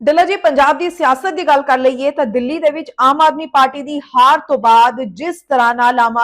ਡੱਲਾ ਜੀ, ਪੰਜਾਬ ਦੀ ਸਿਆਸਤ ਦੀ ਗੱਲ ਕਰ ਲਈਏ ਤਾਂ ਦਿੱਲੀ ਦੇ ਵਿੱਚ ਆਮ ਆਦਮੀ ਪਾਰਟੀ ਦੀ ਹਾਰ ਤੋਂ ਬਾਅਦ ਜਿਸ ਤਰ੍ਹਾਂ ਨਾਲ ਆਮ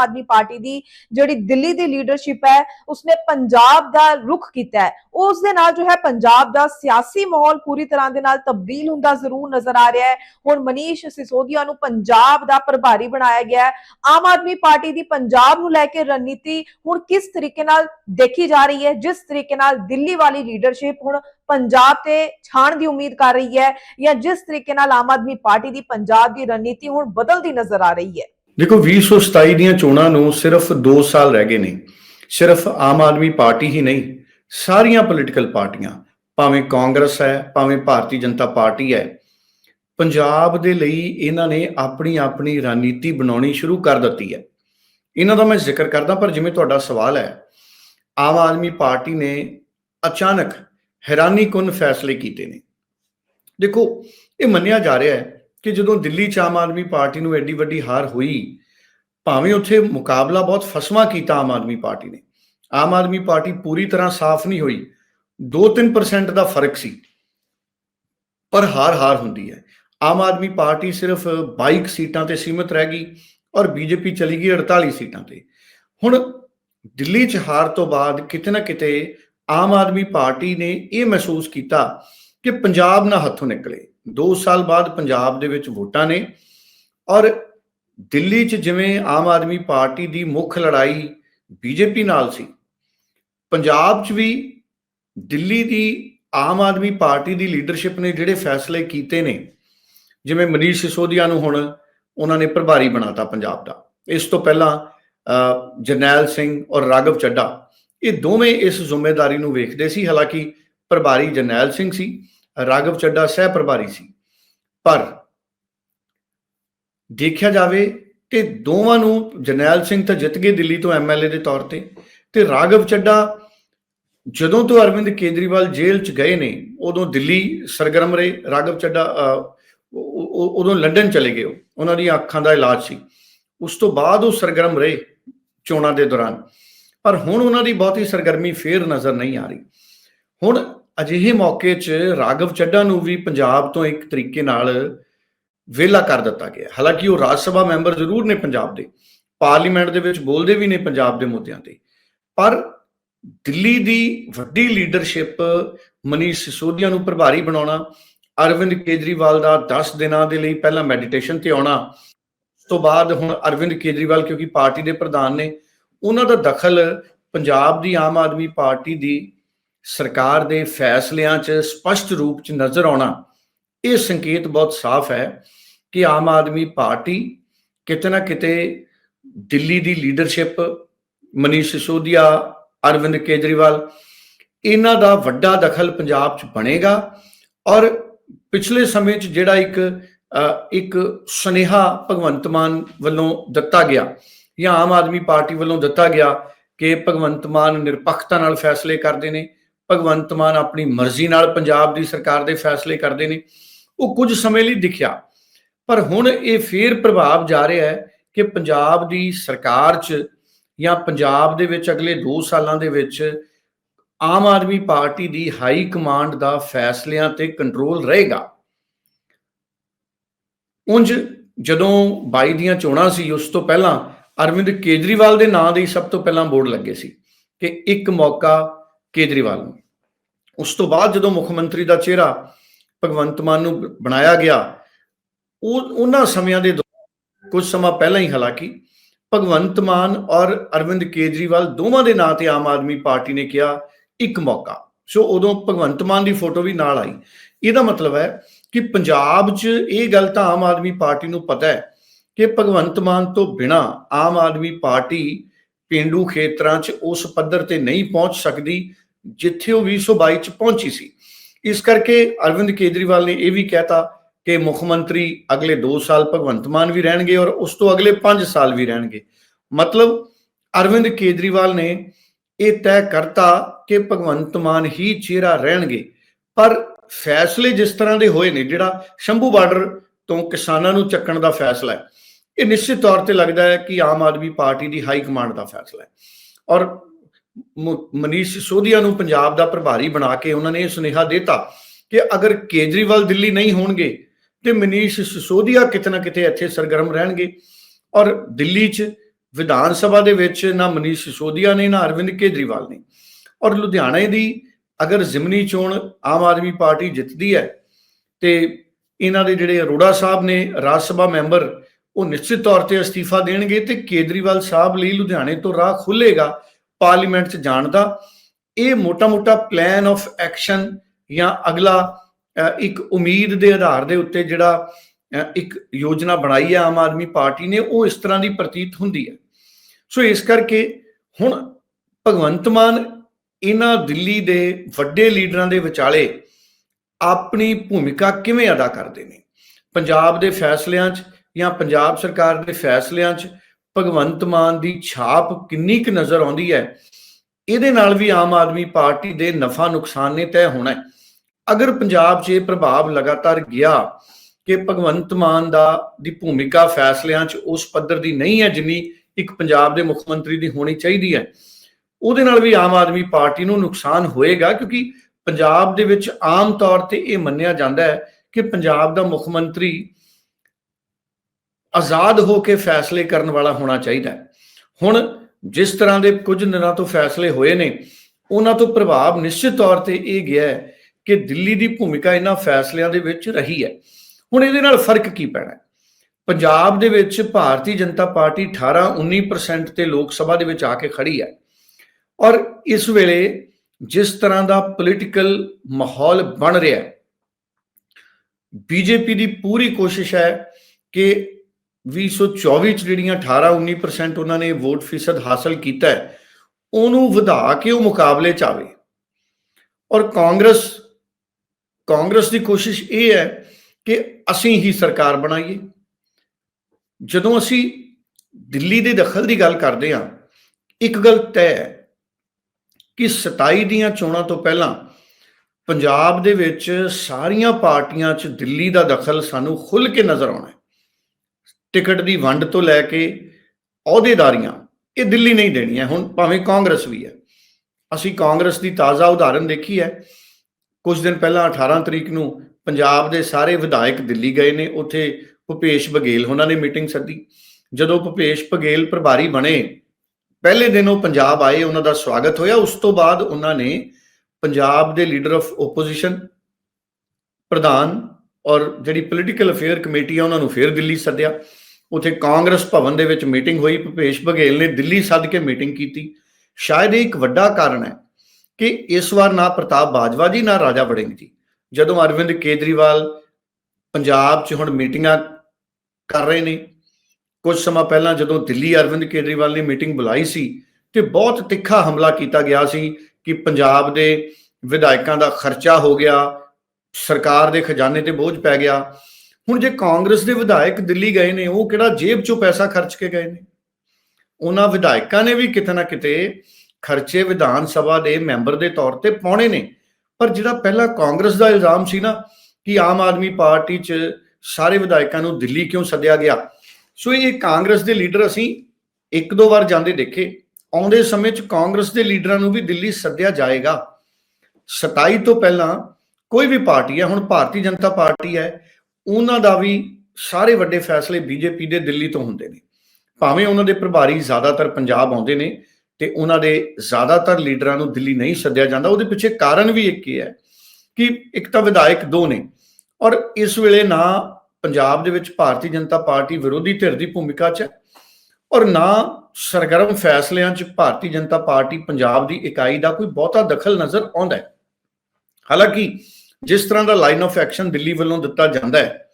ਆਦਮੀ ਪਾਰਟੀ ਦੀ ਜਿਹੜੀ ਦਿੱਲੀ ਦੀ ਲੀਡਰਸ਼ਿਪ ਹੈ, ਉਸਨੇ ਪੰਜਾਬ ਦਾ ਰੁਖ ਕੀਤਾ ਹੈ। ਉਸ ਦੇ ਨਾਲ ਜੋ ਹੈ ਪੰਜਾਬ ਦਾ ਸਿਆਸੀ ਮਾਹੌਲ ਪੂਰੀ ਤਰ੍ਹਾਂ ਦੇ ਨਾਲ ਤਬਦੀਲ ਹੁੰਦਾ ਜ਼ਰੂਰ ਨਜ਼ਰ ਆ ਰਿਹਾ ਹੈ। ਹੁਣ ਮਨੀਸ਼ ਸਿਸੋਦੀਆ ਨੂੰ ਪੰਜਾਬ ਦਾ ਪ੍ਰਭਾਰੀ ਬਣਾਇਆ ਗਿਆ ਹੈ। ਆਮ ਆਦਮੀ ਪਾਰਟੀ ਦੀ ਪੰਜਾਬ ਨੂੰ ਲੈ ਕੇ ਰਣਨੀਤੀ ਹੁਣ ਕਿਸ ਤਰੀਕੇ ਨਾਲ ਦੇਖੀ ਜਾ ਰਹੀ ਹੈ, ਜਿਸ ਤਰੀਕੇ ਨਾਲ ਦਿੱਲੀ ਵਾਲੀ ਲੀਡਰਸ਼ਿਪ ਹੁਣ ਪੰਜਾਬ ਤੇ ਛਾਣ ਦੀ ਉਮੀਦ ਕਰ ਰਹੀ ਹੈ ਜਾਂ ਜਿਸ ਤਰੀਕੇ ਨਾਲ ਆਮ ਆਦਮੀ ਪਾਰਟੀ ਦੀ ਪੰਜਾਬ ਦੀ ਰਣਨੀਤੀ ਹੁਣ ਬਦਲਦੀ ਨਜ਼ਰ ਆ ਰਹੀ ਹੈ? ਦੇਖੋ 2027 ਦੀਆਂ ਚੋਣਾਂ ਨੂੰ ਸਿਰਫ 2 ਸਾਲ ਰਹਿ ਗਏ ਨੇ। ਸਿਰਫ ਆਮ ਆਦਮੀ ਪਾਰਟੀ ਹੀ ਨਹੀਂ, ਸਾਰੀਆਂ ਪੋਲੀਟੀਕਲ ਪਾਰਟੀਆਂ, ਭਾਵੇਂ ਕਾਂਗਰਸ ਹੈ, ਭਾਵੇਂ ਭਾਰਤੀ ਜਨਤਾ ਪਾਰਟੀ ਹੈ, ਪੰਜਾਬ ਦੇ ਲਈ ਇਹਨਾਂ ਨੇ ਆਪਣੀ ਆਪਣੀ ਰਣਨੀਤੀ ਬਣਾਉਣੀ ਸ਼ੁਰੂ ਕਰ ਦਿੱਤੀ ਹੈ। ਇਹਨਾਂ ਦਾ ਮੈਂ ਜ਼ਿਕਰ ਕਰਦਾ, ਪਰ ਜਿਵੇਂ ਤੁਹਾਡਾ ਸਵਾਲ ਹੈ, ਆਮ ਆਦਮੀ ਪਾਰਟੀ ਨੇ ਅਚਾਨਕ ਹੈਰਾਨੀਕੁੰਨ ਫੈਸਲੇ ਕੀਤੇ ਨੇ। ਦੇਖੋ, ਇਹ ਮੰਨਿਆ ਜਾ ਰਿਹਾ ਹੈ ਕਿ ਜਦੋਂ ਦਿੱਲੀ ਚ ਆਮ ਆਦਮੀ ਪਾਰਟੀ ਨੂੰ ਐਡੀ ਵੱਡੀ ਹਾਰ ਹੋਈ, ਭਾਵੇਂ ਉੱਥੇ ਮੁਕਾਬਲਾ ਬਹੁਤ ਫਸਵਾ ਕੀਤਾ ਆਮ ਆਦਮੀ ਪਾਰਟੀ ਨੇ। ਆਮ ਆਦਮੀ ਪਾਰਟੀ ਪੂਰੀ ਤਰ੍ਹਾਂ ਸਾਫ਼ ਨਹੀਂ ਹੋਈ। 2-3% ਦਾ ਫ਼ਰਕ ਸੀ। ਪਰ ਹਾਰ ਹਾਰ ਹੁੰਦੀ ਹੈ। ਆਮ ਆਦਮੀ ਪਾਰਟੀ ਸਿਰਫ 22 ਸੀਟਾਂ ਤੇ ਸੀਮਿਤ ਰਹਿ ਗਈ ਔਰ ਬੀਜੇਪੀ ਚਲੀ ਗਈ 48 ਸੀਟਾਂ ਤੇ। ਹੁਣ ਦਿੱਲੀ ਚ ਹਾਰ ਤੋਂ ਬਾਅਦ ਕਿਤੇ ਨਾ ਕਿਤੇ ਆਮ ਆਦਮੀ ਪਾਰਟੀ ਨੇ ਇਹ ਮਹਿਸੂਸ ਕੀਤਾ ਕਿ ਪੰਜਾਬ ਨਾ ਹੱਥੋਂ ਨਿਕਲੇ। 2 ਸਾਲ ਬਾਅਦ ਪੰਜਾਬ ਦੇ ਵਿੱਚ ਵੋਟਾਂ ਨੇ ਔਰ ਦਿੱਲੀ 'ਚ ਜਿਵੇਂ ਆਮ ਆਦਮੀ ਪਾਰਟੀ ਦੀ ਮੁੱਖ ਲੜਾਈ ਬੀਜੇਪੀ ਨਾਲ ਸੀ, ਪੰਜਾਬ 'ਚ ਵੀ ਦਿੱਲੀ ਦੀ ਆਮ ਆਦਮੀ ਪਾਰਟੀ ਦੀ ਲੀਡਰਸ਼ਿਪ ਨੇ ਜਿਹੜੇ ਫੈਸਲੇ ਕੀਤੇ ਨੇ, ਜਿਵੇਂ ਮਨੀਸ਼ ਸਿਸੋਦੀਆ ਨੂੰ ਹੁਣ ਉਹਨਾਂ ਨੇ ਪ੍ਰਭਾਰੀ ਬਣਾਤਾ ਪੰਜਾਬ ਦਾ। ਇਸ ਤੋਂ ਪਹਿਲਾਂ ਜਰਨੈਲ ਸਿੰਘ ਔਰ ਰਾਘਵ ਚੱਡਾ ਇਹ ਦੋਵੇਂ ਇਸ ਜ਼ਿੰਮੇਵਾਰੀ ਨੂੰ ਵੇਖਦੇ ਸੀ। ਹਾਲਾਂਕਿ ਪ੍ਰਭਾਰੀ ਜਰਨੈਲ ਸਿੰਘ ਸੀ ਰਾਘਵ ਚੱਡਾ ਸਹਿ ਪ੍ਰਭਾਰੀ ਸੀ। ਪਰ ਦੇਖਿਆ ਜਾਵੇ ਤੇ ਦੋਵਾਂ ਨੂੰ ਜਰਨੈਲ ਸਿੰਘ ਤਾਂ ਜਿੱਤ ਗਏ ਦਿੱਲੀ ਤੋਂ ਐਮਐਲਏ ਦੇ ਤੌਰ ਤੇ ਤੇ ਰਾਘਵ ਚੱਡਾ ਜਦੋਂ ਤੋਂ ਅਰਵਿੰਦ ਕੇਜਰੀਵਾਲ ਜੇਲ੍ਹ 'ਚ ਗਏ ਨੇ ਉਦੋਂ ਦਿੱਲੀ ਸਰਗਰਮ ਰਹੇ। ਰਾਘਵ ਚੱਡਾ ਅ, ਉਦੋਂ ਲੰਡਨ ਚਲੇ ਗਏ। ਉਹਨਾਂ ਦੀਆਂ ਅੱਖਾਂ ਦਾ ਇਲਾਜ ਸੀ। ਉਸ ਤੋਂ ਬਾਅਦ ਉਹ ਸਰਗਰਮ ਰਹੇ ਚੋਣਾਂ ਦੇ ਦੌਰਾਨ। ਪਰ ਹੁਣ ਉਹਨਾਂ ਦੀ ਬਹੁਤੀ ਸਰਗਰਮੀ ਫੇਰ ਨਜ਼ਰ ਨਹੀਂ ਆ ਰਹੀ। ਹੁਣ ਅਜਿਹੇ ਮੌਕੇ 'ਚ ਰਾਘਵ ਚੱਡਾ ਨੂੰ ਵੀ ਪੰਜਾਬ ਤੋਂ ਇੱਕ ਤਰੀਕੇ ਨਾਲ ਵਿਹਲਾ ਕਰ ਦਿੱਤਾ ਗਿਆ। ਹਾਲਾਂਕਿ ਉਹ ਰਾਜ ਸਭਾ ਮੈਂਬਰ ਜ਼ਰੂਰ ਨੇ ਪੰਜਾਬ ਦੇ, ਪਾਰਲੀਮੈਂਟ ਦੇ ਵਿੱਚ ਬੋਲਦੇ ਵੀ ਨੇ ਪੰਜਾਬ ਦੇ ਮੁੱਦਿਆਂ ਤੇ। ਪਰ ਦਿੱਲੀ ਦੀ ਵੱਡੀ ਲੀਡਰਸ਼ਿਪ ਮਨੀਸ਼ ਸਿਸੋਦੀਆ ਨੂੰ ਪ੍ਰਭਾਰੀ ਬਣਾਉਣਾ, ਅਰਵਿੰਦ ਕੇਜਰੀਵਾਲ ਦਾ 10 ਦਿਨਾਂ ਦੇ ਲਈ ਪਹਿਲਾਂ ਮੈਡੀਟੇਸ਼ਨ ਤੇ ਆਉਣਾ, ਉਸ ਤੋਂ ਬਾਅਦ ਹੁਣ ਅਰਵਿੰਦ ਕੇਜਰੀਵਾਲ ਕਿਉਂਕਿ ਪਾਰਟੀ ਦੇ ਪ੍ਰਧਾਨ ਨੇ ਉਹਨਾਂ ਦਾ ਦਖਲ ਪੰਜਾਬ ਦੀ ਆਮ ਆਦਮੀ ਪਾਰਟੀ ਦੀ ਸਰਕਾਰ ਦੇ ਫੈਸਲਿਆਂ 'ਚ ਸਪਸ਼ਟ ਰੂਪ 'ਚ ਨਜ਼ਰ ਆਉਣਾ, ਇਹ ਸੰਕੇਤ ਬਹੁਤ ਸਾਫ਼ ਹੈ ਕਿ ਆਮ ਆਦਮੀ ਪਾਰਟੀ ਕਿਤੇ ਨਾ ਕਿਤੇ ਦਿੱਲੀ ਦੀ ਲੀਡਰਸ਼ਿਪ, ਮਨੀਸ਼ ਸਿਸੋਦੀਆ, ਅਰਵਿੰਦ ਕੇਜਰੀਵਾਲ, ਇਹਨਾਂ ਦਾ ਵੱਡਾ ਦਖਲ ਪੰਜਾਬ 'ਚ ਬਣੇਗਾ ਔਰ ਪਿਛਲੇ ਸਮੇਂ 'ਚ ਜਿਹੜਾ ਇੱਕ ਇੱਕ ਸੁਨੇਹਾ ਭਗਵੰਤ ਮਾਨ ਵੱਲੋਂ ਦਿੱਤਾ ਗਿਆ ਜਾਂ ਆਮ ਆਦਮੀ ਪਾਰਟੀ ਵੱਲੋਂ ਦਿੱਤਾ ਗਿਆ ਕਿ ਭਗਵੰਤ ਮਾਨ ਨਿਰਪੱਖਤਾ ਨਾਲ ਫੈਸਲੇ ਕਰਦੇ ਨੇ, ਭਗਵੰਤ ਮਾਨ ਆਪਣੀ ਮਰਜ਼ੀ ਨਾਲ ਪੰਜਾਬ ਦੀ ਸਰਕਾਰ ਦੇ ਫੈਸਲੇ ਕਰਦੇ ਨੇ, ਉਹ ਕੁਝ ਸਮੇਂ ਲਈ ਦਿਖਿਆ। ਪਰ ਹੁਣ ਇਹ ਫੇਰ ਪ੍ਰਭਾਵ ਜਾ ਰਿਹਾ ਹੈ ਕਿ ਪੰਜਾਬ ਦੀ ਸਰਕਾਰ 'ਚ ਜਾਂ ਪੰਜਾਬ ਦੇ ਵਿੱਚ ਅਗਲੇ 2 ਸਾਲਾਂ ਦੇ ਵਿੱਚ ਆਮ ਆਦਮੀ ਪਾਰਟੀ ਦੀ ਹਾਈ ਕਮਾਂਡ ਦਾ ਫੈਸਲਿਆਂ ਤੇ ਕੰਟਰੋਲ ਰਹੇਗਾ। ਉਂਝ ਜਦੋਂ 22 ਦੀਆਂ ਚੋਣਾਂ ਸੀ, ਉਸ ਤੋਂ ਪਹਿਲਾਂ ਅਰਵਿੰਦ ਕੇਜਰੀਵਾਲ ਦੇ ਨਾਂ ਦੇ ਹੀ ਸਭ ਤੋਂ ਪਹਿਲਾਂ ਬੋਰਡ ਲੱਗੇ ਸੀ ਕਿ ਇੱਕ ਮੌਕਾ ਕੇਜਰੀਵਾਲ ਨੂੰ। ਉਸ ਤੋਂ ਬਾਅਦ ਜਦੋਂ ਮੁੱਖ ਮੰਤਰੀ ਦਾ ਚਿਹਰਾ ਭਗਵੰਤ ਮਾਨ ਨੂੰ ਬਣਾਇਆ ਗਿਆ ਉਹ ਉਹਨਾਂ ਸਮਿਆਂ ਦੇ ਦੌਰਾਨ, ਕੁਝ ਸਮਾਂ ਪਹਿਲਾਂ ਹੀ ਹਾਲਾਂਕਿ ਭਗਵੰਤ ਮਾਨ ਔਰ ਅਰਵਿੰਦ ਕੇਜਰੀਵਾਲ ਦੋਵਾਂ ਦੇ ਨਾਂ ਤੇ ਆਮ ਆਦਮੀ ਪਾਰਟੀ ਨੇ ਕਿਹਾ ਇੱਕ ਮੌਕਾ। ਸੋ ਉਦੋਂ ਭਗਵੰਤ ਮਾਨ ਦੀ ਫੋਟੋ ਵੀ ਨਾਲ ਆਈ। ਇਹਦਾ ਮਤਲਬ ਹੈ ਕਿ ਪੰਜਾਬ 'ਚ ਇਹ ਗੱਲ ਤਾਂ ਆਮ ਆਦਮੀ ਪਾਰਟੀ ਨੂੰ ਪਤਾ ਹੈ ਕਿ ਭਗਵੰਤ ਮਾਨ ਤੋਂ ਬਿਨਾ ਆਮ ਆਦਮੀ ਪਾਰਟੀ ਪਿੰਡੂ ਖੇਤਰਾਂ 'ਚ ਉਸ ਪੱਧਰ ਤੇ ਨਹੀਂ ਪਹੁੰਚ ਸਕਦੀ ਜਿੱਥੇ ਉਹ 2022 'ਚ ਪਹੁੰਚੀ ਸੀ। ਇਸ ਕਰਕੇ ਅਰਵਿੰਦ ਕੇਜਰੀਵਾਲ ਨੇ ਇਹ ਵੀ ਕਹਿਤਾ ਕਿ ਮੁੱਖ ਮੰਤਰੀ ਅਗਲੇ 2 ਸਾਲ ਭਗਵੰਤ ਮਾਨ ਵੀ ਰਹਿਣਗੇ ਔਰ ਉਸ ਤੋਂ ਅਗਲੇ 5 ਸਾਲ ਵੀ ਰਹਿਣਗੇ। ਮਤਲਬ ਅਰਵਿੰਦ ਕੇਜਰੀਵਾਲ ਨੇ ਇਹ ਤੈਅ ਕਰਤਾ ਕਿ ਭਗਵੰਤ ਮਾਨ ਹੀ ਚਿਹਰਾ ਰਹਿਣਗੇ। ਪਰ ਫੈਸਲੇ ਜਿਸ ਤਰ੍ਹਾਂ ਦੇ ਹੋਏ ਨੇ, ਜਿਹੜਾ ਸ਼ੰਭੂ ਬਾਰਡਰ ਤੋਂ ਕਿਸਾਨਾਂ ਨੂੰ ਚੱਕਣ ਦਾ ਫੈਸਲਾ ਹੈ ਇਹ ਨਿਸ਼ਚਿਤ ਤੌਰ ਤੇ ਲੱਗਦਾ ਹੈ ਕਿ ਆਮ ਆਦਮੀ ਪਾਰਟੀ ਦੀ ਹਾਈ ਕਮਾਂਡ ਦਾ ਫੈਸਲਾ ਹੈ। ਔਰ ਮ- ਮਨੀਸ਼ ਸਿਸੋਦੀਆ ਨੂੰ ਪੰਜਾਬ ਦਾ ਪ੍ਰਭਾਰੀ ਬਣਾ ਕੇ ਉਹਨਾਂ ਨੇ ਇਹ ਸੁਨੇਹਾ ਦਿੱਤਾ ਕਿ ਅਗਰ ਕੇਜਰੀਵਾਲ ਦਿੱਲੀ ਨਹੀਂ ਹੋਣਗੇ, ਤੇ ਮਨੀਸ਼ ਸਿਸੋਦੀਆ ਕਿਤੇ ਨਾ ਕਿਤੇ ਇੱਥੇ ਸਰਗਰਮ ਰਹਿਣਗੇ। ਔਰ ਦਿੱਲੀ 'ਚ ਵਿਧਾਨ ਸਭਾ ਦੇ ਵਿੱਚ ਨਾ ਮਨੀਸ਼ ਸਿਸੋਦੀਆ ਨੇ, ਨਾ ਅਰਵਿੰਦ ਕੇਜਰੀਵਾਲ ਨੇ। ਔਰ ਲੁਧਿਆਣੇ ਦੀ ਅਗਰ ਜ਼ਿਮਨੀ ਚੋਣ ਆਮ ਆਦਮੀ ਪਾਰਟੀ ਜਿੱਤਦੀ ਹੈ, ਤੇ ਇਹਨਾਂ ਦੇ ਜਿਹੜੇ ਅਰੋੜਾ ਸਾਹਿਬ ਨੇ, ਰਾਜ ਸਭਾ ਮੈਂਬਰ ਉਹ ਨਿਸ਼ਚਿਤ ਤੌਰ ਤੇ ਅਸਤੀਫਾ ਦੇਣਗੇ ਤੇ ਕੇਜਰੀਵਾਲ ਸਾਹਿਬ ਲਈ ਲੁਧਿਆਣੇ ਤੋਂ ਰਾਹ ਖੁੱਲੇਗਾ ਪਾਰਲੀਮੈਂਟ 'ਚ ਜਾਣ ਦਾ। ਇਹ ਮੋਟਾ-ਮੋਟਾ ਪਲਾਨ ਆਫ ਐਕਸ਼ਨ ਜਾਂ ਅਗਲਾ ਇੱਕ ਉਮੀਦ ਦੇ ਆਧਾਰ ਦੇ ਉੱਤੇ ਜਿਹੜਾ ਇੱਕ ਯੋਜਨਾ ਬਣਾਈ ਹੈ ਆਮ ਆਦਮੀ ਪਾਰਟੀ ਨੇ, ਉਹ ਇਸ ਤਰ੍ਹਾਂ ਦੀ ਪ੍ਰਤੀਤ ਹੁੰਦੀ ਹੈ। ਸੋ ਇਸ ਕਰਕੇ ਹੁਣ ਭਗਵੰਤ ਮਾਨ ਇਹਨਾਂ ਦਿੱਲੀ ਦੇ ਵੱਡੇ ਲੀਡਰਾਂ ਦੇ ਵਿਚਾਲੇ ਆਪਣੀ ਭੂਮਿਕਾ ਕਿਵੇਂ ਅਦਾ ਕਰਦੇ ਨੇ? ਪੰਜਾਬ ਦੇ ਫੈਸਲਿਆਂ 'ਚ ਜਾਂ ਪੰਜਾਬ ਸਰਕਾਰ ਦੇ ਫੈਸਲਿਆਂ 'ਚ ਭਗਵੰਤ ਮਾਨ ਦੀ ਛਾਪ ਕਿੰਨੀ ਕੁ ਨਜ਼ਰ ਆਉਂਦੀ ਹੈ, ਇਹਦੇ ਨਾਲ ਵੀ ਆਮ ਆਦਮੀ ਪਾਰਟੀ ਦੇ ਨਫਾ ਨੁਕਸਾਨ ਨੇ ਤੈਅ ਹੋਣਾ ਹੈ। ਅਗਰ ਪੰਜਾਬ 'ਚ ਇਹ ਪ੍ਰਭਾਵ ਲਗਾਤਾਰ ਗਿਆ ਕਿ ਭਗਵੰਤ ਮਾਨ ਦਾ, ਦੀ ਭੂਮਿਕਾ ਫੈਸਲਿਆਂ 'ਚ ਉਸ ਪੱਧਰ ਦੀ ਨਹੀਂ ਹੈ ਜਿੰਨੀ ਇੱਕ ਪੰਜਾਬ ਦੇ ਮੁੱਖ ਮੰਤਰੀ ਦੀ ਹੋਣੀ ਚਾਹੀਦੀ ਹੈ, ਉਹਦੇ ਨਾਲ ਵੀ ਆਮ ਆਦਮੀ ਪਾਰਟੀ ਨੂੰ ਨੁਕਸਾਨ ਹੋਏਗਾ ਕਿਉਂਕਿ ਪੰਜਾਬ ਦੇ ਵਿੱਚ ਆਮ ਤੌਰ ਤੇ ਇਹ ਮੰਨਿਆ ਜਾਂਦਾ ਹੈ ਕਿ ਪੰਜਾਬ ਦਾ ਮੁੱਖ ਮੰਤਰੀ ਆਜ਼ਾਦ ਹੋ ਕੇ ਫੈਸਲੇ ਕਰਨ ਵਾਲਾ ਹੋਣਾ ਚਾਹੀਦਾ ਹੈ। ਹੁਣ ਜਿਸ ਤਰ੍ਹਾਂ ਦੇ ਕੁਝ ਦਿਨਾਂ ਤੋਂ ਫੈਸਲੇ ਹੋਏ ਨੇ, ਉਹਨਾਂ ਤੋਂ ਪ੍ਰਭਾਵ ਨਿਸ਼ਚਿਤ ਤੌਰ ਤੇ ਇਹ ਗਿਆ ਹੈ ਕਿ ਦਿੱਲੀ ਦੀ ਭੂਮਿਕਾ ਇਹਨਾਂ ਫੈਸਲਿਆਂ ਦੇ ਵਿੱਚ ਰਹੀ ਹੈ। ਹੁਣ ਇਹਦੇ ਨਾਲ ਫ਼ਰਕ ਕੀ ਪੈਣਾ ਪੰਜਾਬ ਦੇ ਵਿੱਚ ਭਾਰਤੀ ਜਨਤਾ ਪਾਰਟੀ 18-19% ਤੇ ਲੋਕ ਸਭਾ ਦੇ ਵਿੱਚ ਆ ਕੇ ਖੜੀ ਹੈ। ਔਰ ਇਸ ਵੇਲੇ ਜਿਸ ਤਰ੍ਹਾਂ ਦਾ ਪੋਲੀਟੀਕਲ ਮਾਹੌਲ ਬਣ ਰਿਹਾ ਹੈ, ਬੀਜੇਪੀ ਦੀ ਪੂਰੀ ਕੋਸ਼ਿਸ਼ ਹੈ ਕਿ 2024 ਚ ਜਿਹੜੀਆਂ 18-19% ਉਹਨਾਂ ਨੇ ਵੋਟ ਫੀਸਦ ਹਾਸਲ ਕੀਤਾ ਹੈ, ਉਹਨੂੰ ਵਧਾ ਕੇ ਉਹ ਮੁਕਾਬਲੇ ਚ ਆਵੇ। ਔਰ ਕਾਂਗਰਸ ਕਾਂਗਰਸ ਦੀ ਕੋਸ਼ਿਸ਼ ਇਹ ਹੈ ਕਿ ਅਸੀਂ ਹੀ ਸਰਕਾਰ ਬਣਾਈਏ। ਜਦੋਂ ਅਸੀਂ ਦਿੱਲੀ ਦੇ ਦਖਲ ਦੀ ਗੱਲ ਕਰਦੇ ਹਾਂ, ਇੱਕ ਗੱਲ ਤੈਅ ਹੈ ਕਿ 27 ਦੀਆਂ ਚੋਣਾਂ ਤੋਂ ਪਹਿਲਾਂ ਪੰਜਾਬ ਦੇ ਵਿੱਚ ਸਾਰੀਆਂ ਪਾਰਟੀਆਂ 'ਚ ਦਿੱਲੀ ਦਾ ਦਖਲ ਸਾਨੂੰ ਖੁੱਲ ਕੇ ਨਜ਼ਰ ਆਉਣਾ ਟਿਕਟ ਦੀ ਵੰਡ ਤੋਂ ਲੈ ਕੇ ਅਹੁਦੇਦਾਰੀਆਂ, ਇਹ ਦਿੱਲੀ ਨਹੀਂ ਦੇਣੀਆਂ ਹੁਣ ਭਾਵੇਂ ਕਾਂਗਰਸ ਵੀ ਹੈ। ਅਸੀਂ ਕਾਂਗਰਸ ਦੀ ਤਾਜ਼ਾ ਉਦਾਹਰਨ ਦੇਖੀ ਹੈ। ਕੁਝ ਦਿਨ ਪਹਿਲਾਂ 18 ਤਰੀਕ ਨੂੰ ਪੰਜਾਬ ਦੇ ਸਾਰੇ ਵਿਧਾਇਕ ਦਿੱਲੀ ਗਏ ਨੇ, ਉੱਥੇ ਭੁਪੇਸ਼ ਬਘੇਲ ਉਹਨਾਂ ਨੇ ਮੀਟਿੰਗ ਸੱਦੀ। ਜਦੋਂ ਭੁਪੇਸ਼ ਬਘੇਲ ਪ੍ਰਭਾਰੀ ਬਣੇ, ਪਹਿਲੇ ਦਿਨ ਉਹ ਪੰਜਾਬ ਆਏ, ਉਹਨਾਂ ਦਾ ਸਵਾਗਤ ਹੋਇਆ। ਉਸ ਤੋਂ ਬਾਅਦ ਉਹਨਾਂ ਨੇ ਪੰਜਾਬ ਦੇ ਲੀਡਰ ਆਫ ਓਪੋਜੀਸ਼ਨ, ਪ੍ਰਧਾਨ ਔਰ ਜਿਹੜੀ ਪੋਲੀਟੀਕਲ ਅਫੇਅਰ ਕਮੇਟੀ ਆ, ਉਹਨਾਂ ਨੂੰ ਫੇਰ ਦਿੱਲੀ ਸੱਦਿਆ। ਉੱਥੇ ਕਾਂਗਰਸ ਭਵਨ ਦੇ ਵਿੱਚ ਮੀਟਿੰਗ ਹੋਈ, ਭੁਪੇਸ਼ ਬਘੇਲ ਨੇ ਦਿੱਲੀ ਸੱਦ ਕੇ ਮੀਟਿੰਗ ਕੀਤੀ। ਸ਼ਾਇਦ ਇਹ ਇੱਕ ਵੱਡਾ ਕਾਰਨ ਹੈ ਕਿ ਇਸ ਵਾਰ ਨਾ ਪ੍ਰਤਾਪ ਬਾਜਵਾ ਜੀ, ਨਾ ਰਾਜਾ ਵੜਿੰਗ ਜੀ। ਜਦੋਂ ਅਰਵਿੰਦ ਕੇਜਰੀਵਾਲ ਪੰਜਾਬ 'ਚ ਹੁਣ ਮੀਟਿੰਗਾਂ ਕਰ ਰਹੇ ਨੇ, ਕੁਝ ਸਮਾਂ ਪਹਿਲਾਂ ਜਦੋਂ ਦਿੱਲੀ ਅਰਵਿੰਦ ਕੇਜਰੀਵਾਲ ਨੇ ਮੀਟਿੰਗ ਬੁਲਾਈ ਸੀ ਤੇ ਬਹੁਤ ਤਿੱਖਾ ਹਮਲਾ ਕੀਤਾ ਗਿਆ ਸੀ ਕਿ ਪੰਜਾਬ ਦੇ ਵਿਧਾਇਕਾਂ ਦਾ ਖਰਚਾ ਹੋ ਗਿਆ, ਸਰਕਾਰ ਦੇ ਖਜ਼ਾਨੇ ਤੇ ਬੋਝ ਪੈ ਗਿਆ। ਹੁਣ ਜੇ ਕਾਂਗਰਸ ਦੇ ਵਿਧਾਇਕ ਦਿੱਲੀ ਗਏ ਨੇ, ਉਹ ਕਿਹੜਾ ਜੇਬ ਚੋਂ ਪੈਸਾ ਖਰਚ ਕੇ ਗਏ ਨੇ? ਉਹਨਾਂ ਵਿਧਾਇਕਾਂ ਨੇ ਵੀ ਕਿਤੇ ਨਾ ਕਿਤੇ ਖਰਚੇ ਵਿਧਾਨ ਸਭਾ ਦੇ ਮੈਂਬਰ ਦੇ ਤੌਰ ਤੇ ਪਾਉਣੇ ਨੇ। ਪਰ ਜਿਹੜਾ ਪਹਿਲਾਂ ਕਾਂਗਰਸ ਦਾ ਇਲਜ਼ਾਮ ਸੀ ਨਾ ਕਿ ਆਮ ਆਦਮੀ ਪਾਰਟੀ 'ਚ ਸਾਰੇ ਵਿਧਾਇਕਾਂ ਨੂੰ ਦਿੱਲੀ ਕਿਉਂ ਸੱਦਿਆ ਗਿਆ? ਸੋ ਇਹ ਕਾਂਗਰਸ ਦੇ ਲੀਡਰ ਅਸੀਂ ਇੱਕ ਦੋ ਵਾਰ ਜਾਂਦੇ ਦੇਖੇ। ਆਉਂਦੇ ਸਮੇਂ 'ਚ ਕਾਂਗਰਸ ਦੇ ਲੀਡਰਾਂ ਨੂੰ ਵੀ ਦਿੱਲੀ ਸੱਦਿਆ ਜਾਏਗਾ। 27 ਤੋਂ ਪਹਿਲਾਂ ਕੋਈ ਵੀ ਪਾਰਟੀ ਹੈ, ਹੁਣ ਭਾਰਤੀ ਜਨਤਾ ਪਾਰਟੀ ਹੈ ਉਹਨਾਂ ਦਾ ਵੀ ਸਾਰੇ ਵੱਡੇ ਫੈਸਲੇ ਬੀਜੇਪੀ ਦੇ ਦਿੱਲੀ ਤੋਂ ਹੁੰਦੇ ਨੇ। ਭਾਵੇਂ ਉਹਨਾਂ ਦੇ ਪ੍ਰਭਾਰੀ ਜ਼ਿਆਦਾਤਰ ਪੰਜਾਬ ਆਉਂਦੇ ਨੇ ਤੇ ਉਹਨਾਂ ਦੇ ਜ਼ਿਆਦਾਤਰ ਲੀਡਰਾਂ ਨੂੰ ਦਿੱਲੀ ਨਹੀਂ ਸੱਦਿਆ ਜਾਂਦਾ, ਉਹਦੇ ਪਿੱਛੇ ਕਾਰਨ ਵੀ ਇੱਕ ਹੀ ਹੈ ਕਿ ਇੱਕ ਤਾਂ ਵਿਧਾਇਕ ਦੋ ਨੇ ਔਰ ਇਸ ਵੇਲੇ ਨਾ ਪੰਜਾਬ ਦੇ ਵਿੱਚ ਭਾਰਤੀ ਜਨਤਾ ਪਾਰਟੀ ਵਿਰੋਧੀ ਧਿਰ ਦੀ ਭੂਮਿਕਾ 'ਚ ਹੈ ਔਰ ਨਾ ਸਰਗਰਮ ਫੈਸਲਿਆਂ 'ਚ ਭਾਰਤੀ ਜਨਤਾ ਪਾਰਟੀ ਪੰਜਾਬ ਦੀ ਇਕਾਈ ਦਾ ਕੋਈ ਬਹੁਤਾ ਦਖਲ ਨਜ਼ਰ ਆਉਂਦਾ ਹੈ। ਹਾਲਾਂਕਿ ਜਿਸ ਤਰ੍ਹਾਂ ਦਾ ਲਾਈਨ ਆਫ ਐਕਸ਼ਨ ਦਿੱਲੀ ਵੱਲੋਂ ਦਿੱਤਾ ਜਾਂਦਾ ਹੈ,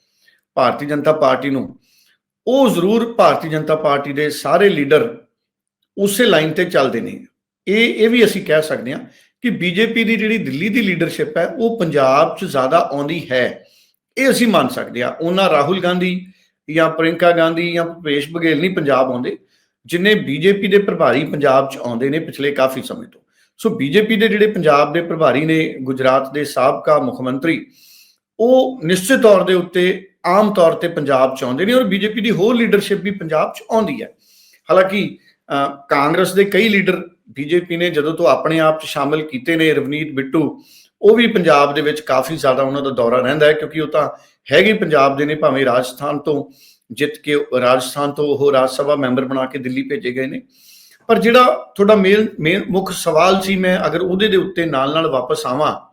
ਭਾਰਤੀ ਜਨਤਾ ਪਾਰਟੀ ਨੂੰ, ਉਹ ਜ਼ਰੂਰ ਭਾਰਤੀ ਜਨਤਾ ਪਾਰਟੀ ਦੇ ਸਾਰੇ ਲੀਡਰ ਉਸੇ ਲਾਈਨ ਤੇ ਚੱਲਦੇ ਨੇ। ਇਹ ਇਹ ਵੀ ਅਸੀਂ ਕਹਿ ਸਕਦੇ ਹਾਂ ਕਿ ਬੀਜੇਪੀ ਦੀ ਜਿਹੜੀ ਦਿੱਲੀ ਦੀ ਲੀਡਰਸ਼ਿਪ ਹੈ, ਉਹ ਪੰਜਾਬ 'ਚ ਜ਼ਿਆਦਾ ਆਉਂਦੀ ਹੈ। ਇਹ ਅਸੀਂ ਮੰਨ ਸਕਦੇ ਹਾਂ। ਉਹਨਾਂ ਰਾਹੁਲ ਗਾਂਧੀ ਜਾਂ ਪ੍ਰਿੰਕਾ ਗਾਂਧੀ ਜਾਂ ਭੁਪੇਸ਼ ਬਘੇਲ ਨਹੀਂ ਪੰਜਾਬ ਆਉਂਦੇ, ਜਿਨੇ ਬੀਜੇਪੀ ਦੇ ਪ੍ਰਭਾਰੀ ਪੰਜਾਬ 'ਚ ਆਉਂਦੇ ਨੇ ਪਿਛਲੇ ਕਾਫੀ ਸਮੇਂ ਤੋਂ। ਸੋ ਬੀਜੇਪੀ ਦੇ ਜਿਹੜੇ ਪੰਜਾਬ ਦੇ ਪ੍ਰਭਾਰੀ ਨੇ, ਗੁਜਰਾਤ ਦੇ ਸਾਬਕਾ ਮੁੱਖ ਮੰਤਰੀ, ਉਹ ਨਿਸ਼ਚਿਤ ਤੌਰ ਦੇ ਉੱਤੇ ਆਮ ਤੌਰ ਤੇ ਪੰਜਾਬ ਚ ਆਉਂਦੇ ਨੇ ਔਰ ਬੀਜੇਪੀ ਦੀ ਹੋਰ ਲੀਡਰਸ਼ਿਪ ਵੀ ਪੰਜਾਬ ਚ ਆਉਂਦੀ ਹੈ। ਹਾਲਾਂਕਿ ਕਾਂਗਰਸ ਦੇ ਕਈ ਲੀਡਰ ਬੀਜੇਪੀ ਨੇ ਜਦੋਂ ਤੋਂ ਆਪਣੇ ਆਪ ਚ ਸ਼ਾਮਲ ਕੀਤੇ ਨੇ ਰਵਨੀਤ ਬਿੱਟੂ, ਉਹ ਵੀ ਪੰਜਾਬ ਦੇ ਵਿੱਚ ਕਾਫੀ ਜ਼ਿਆਦਾ ਉਹਨਾਂ ਦਾ ਦੌਰਾ ਰਹਿੰਦਾ ਹੈ ਕਿਉਂਕਿ ਉਹ ਤਾਂ ਹੈਗੇ ਪੰਜਾਬ ਦੇ ਨੇ, ਭਾਵੇਂ ਰਾਜਸਥਾਨ ਤੋਂ ਜਿੱਤ ਕੇ, ਰਾਜਸਥਾਨ ਤੋਂ ਉਹ ਰਾਜ ਸਭਾ ਮੈਂਬਰ ਬਣਾ ਕੇ ਦਿੱਲੀ ਭੇਜੇ ਗਏ ਨੇ। ਪਰ ਜਿਹੜਾ ਤੁਹਾਡਾ ਮੇਨ ਮੇਨ ਮੁੱਖ ਸਵਾਲ ਸੀ ਮੈਂ ਅਗਰ ਉਹਦੇ ਦੇ ਉੱਤੇ ਨਾਲ ਨਾਲ ਵਾਪਸ ਆਵਾਂ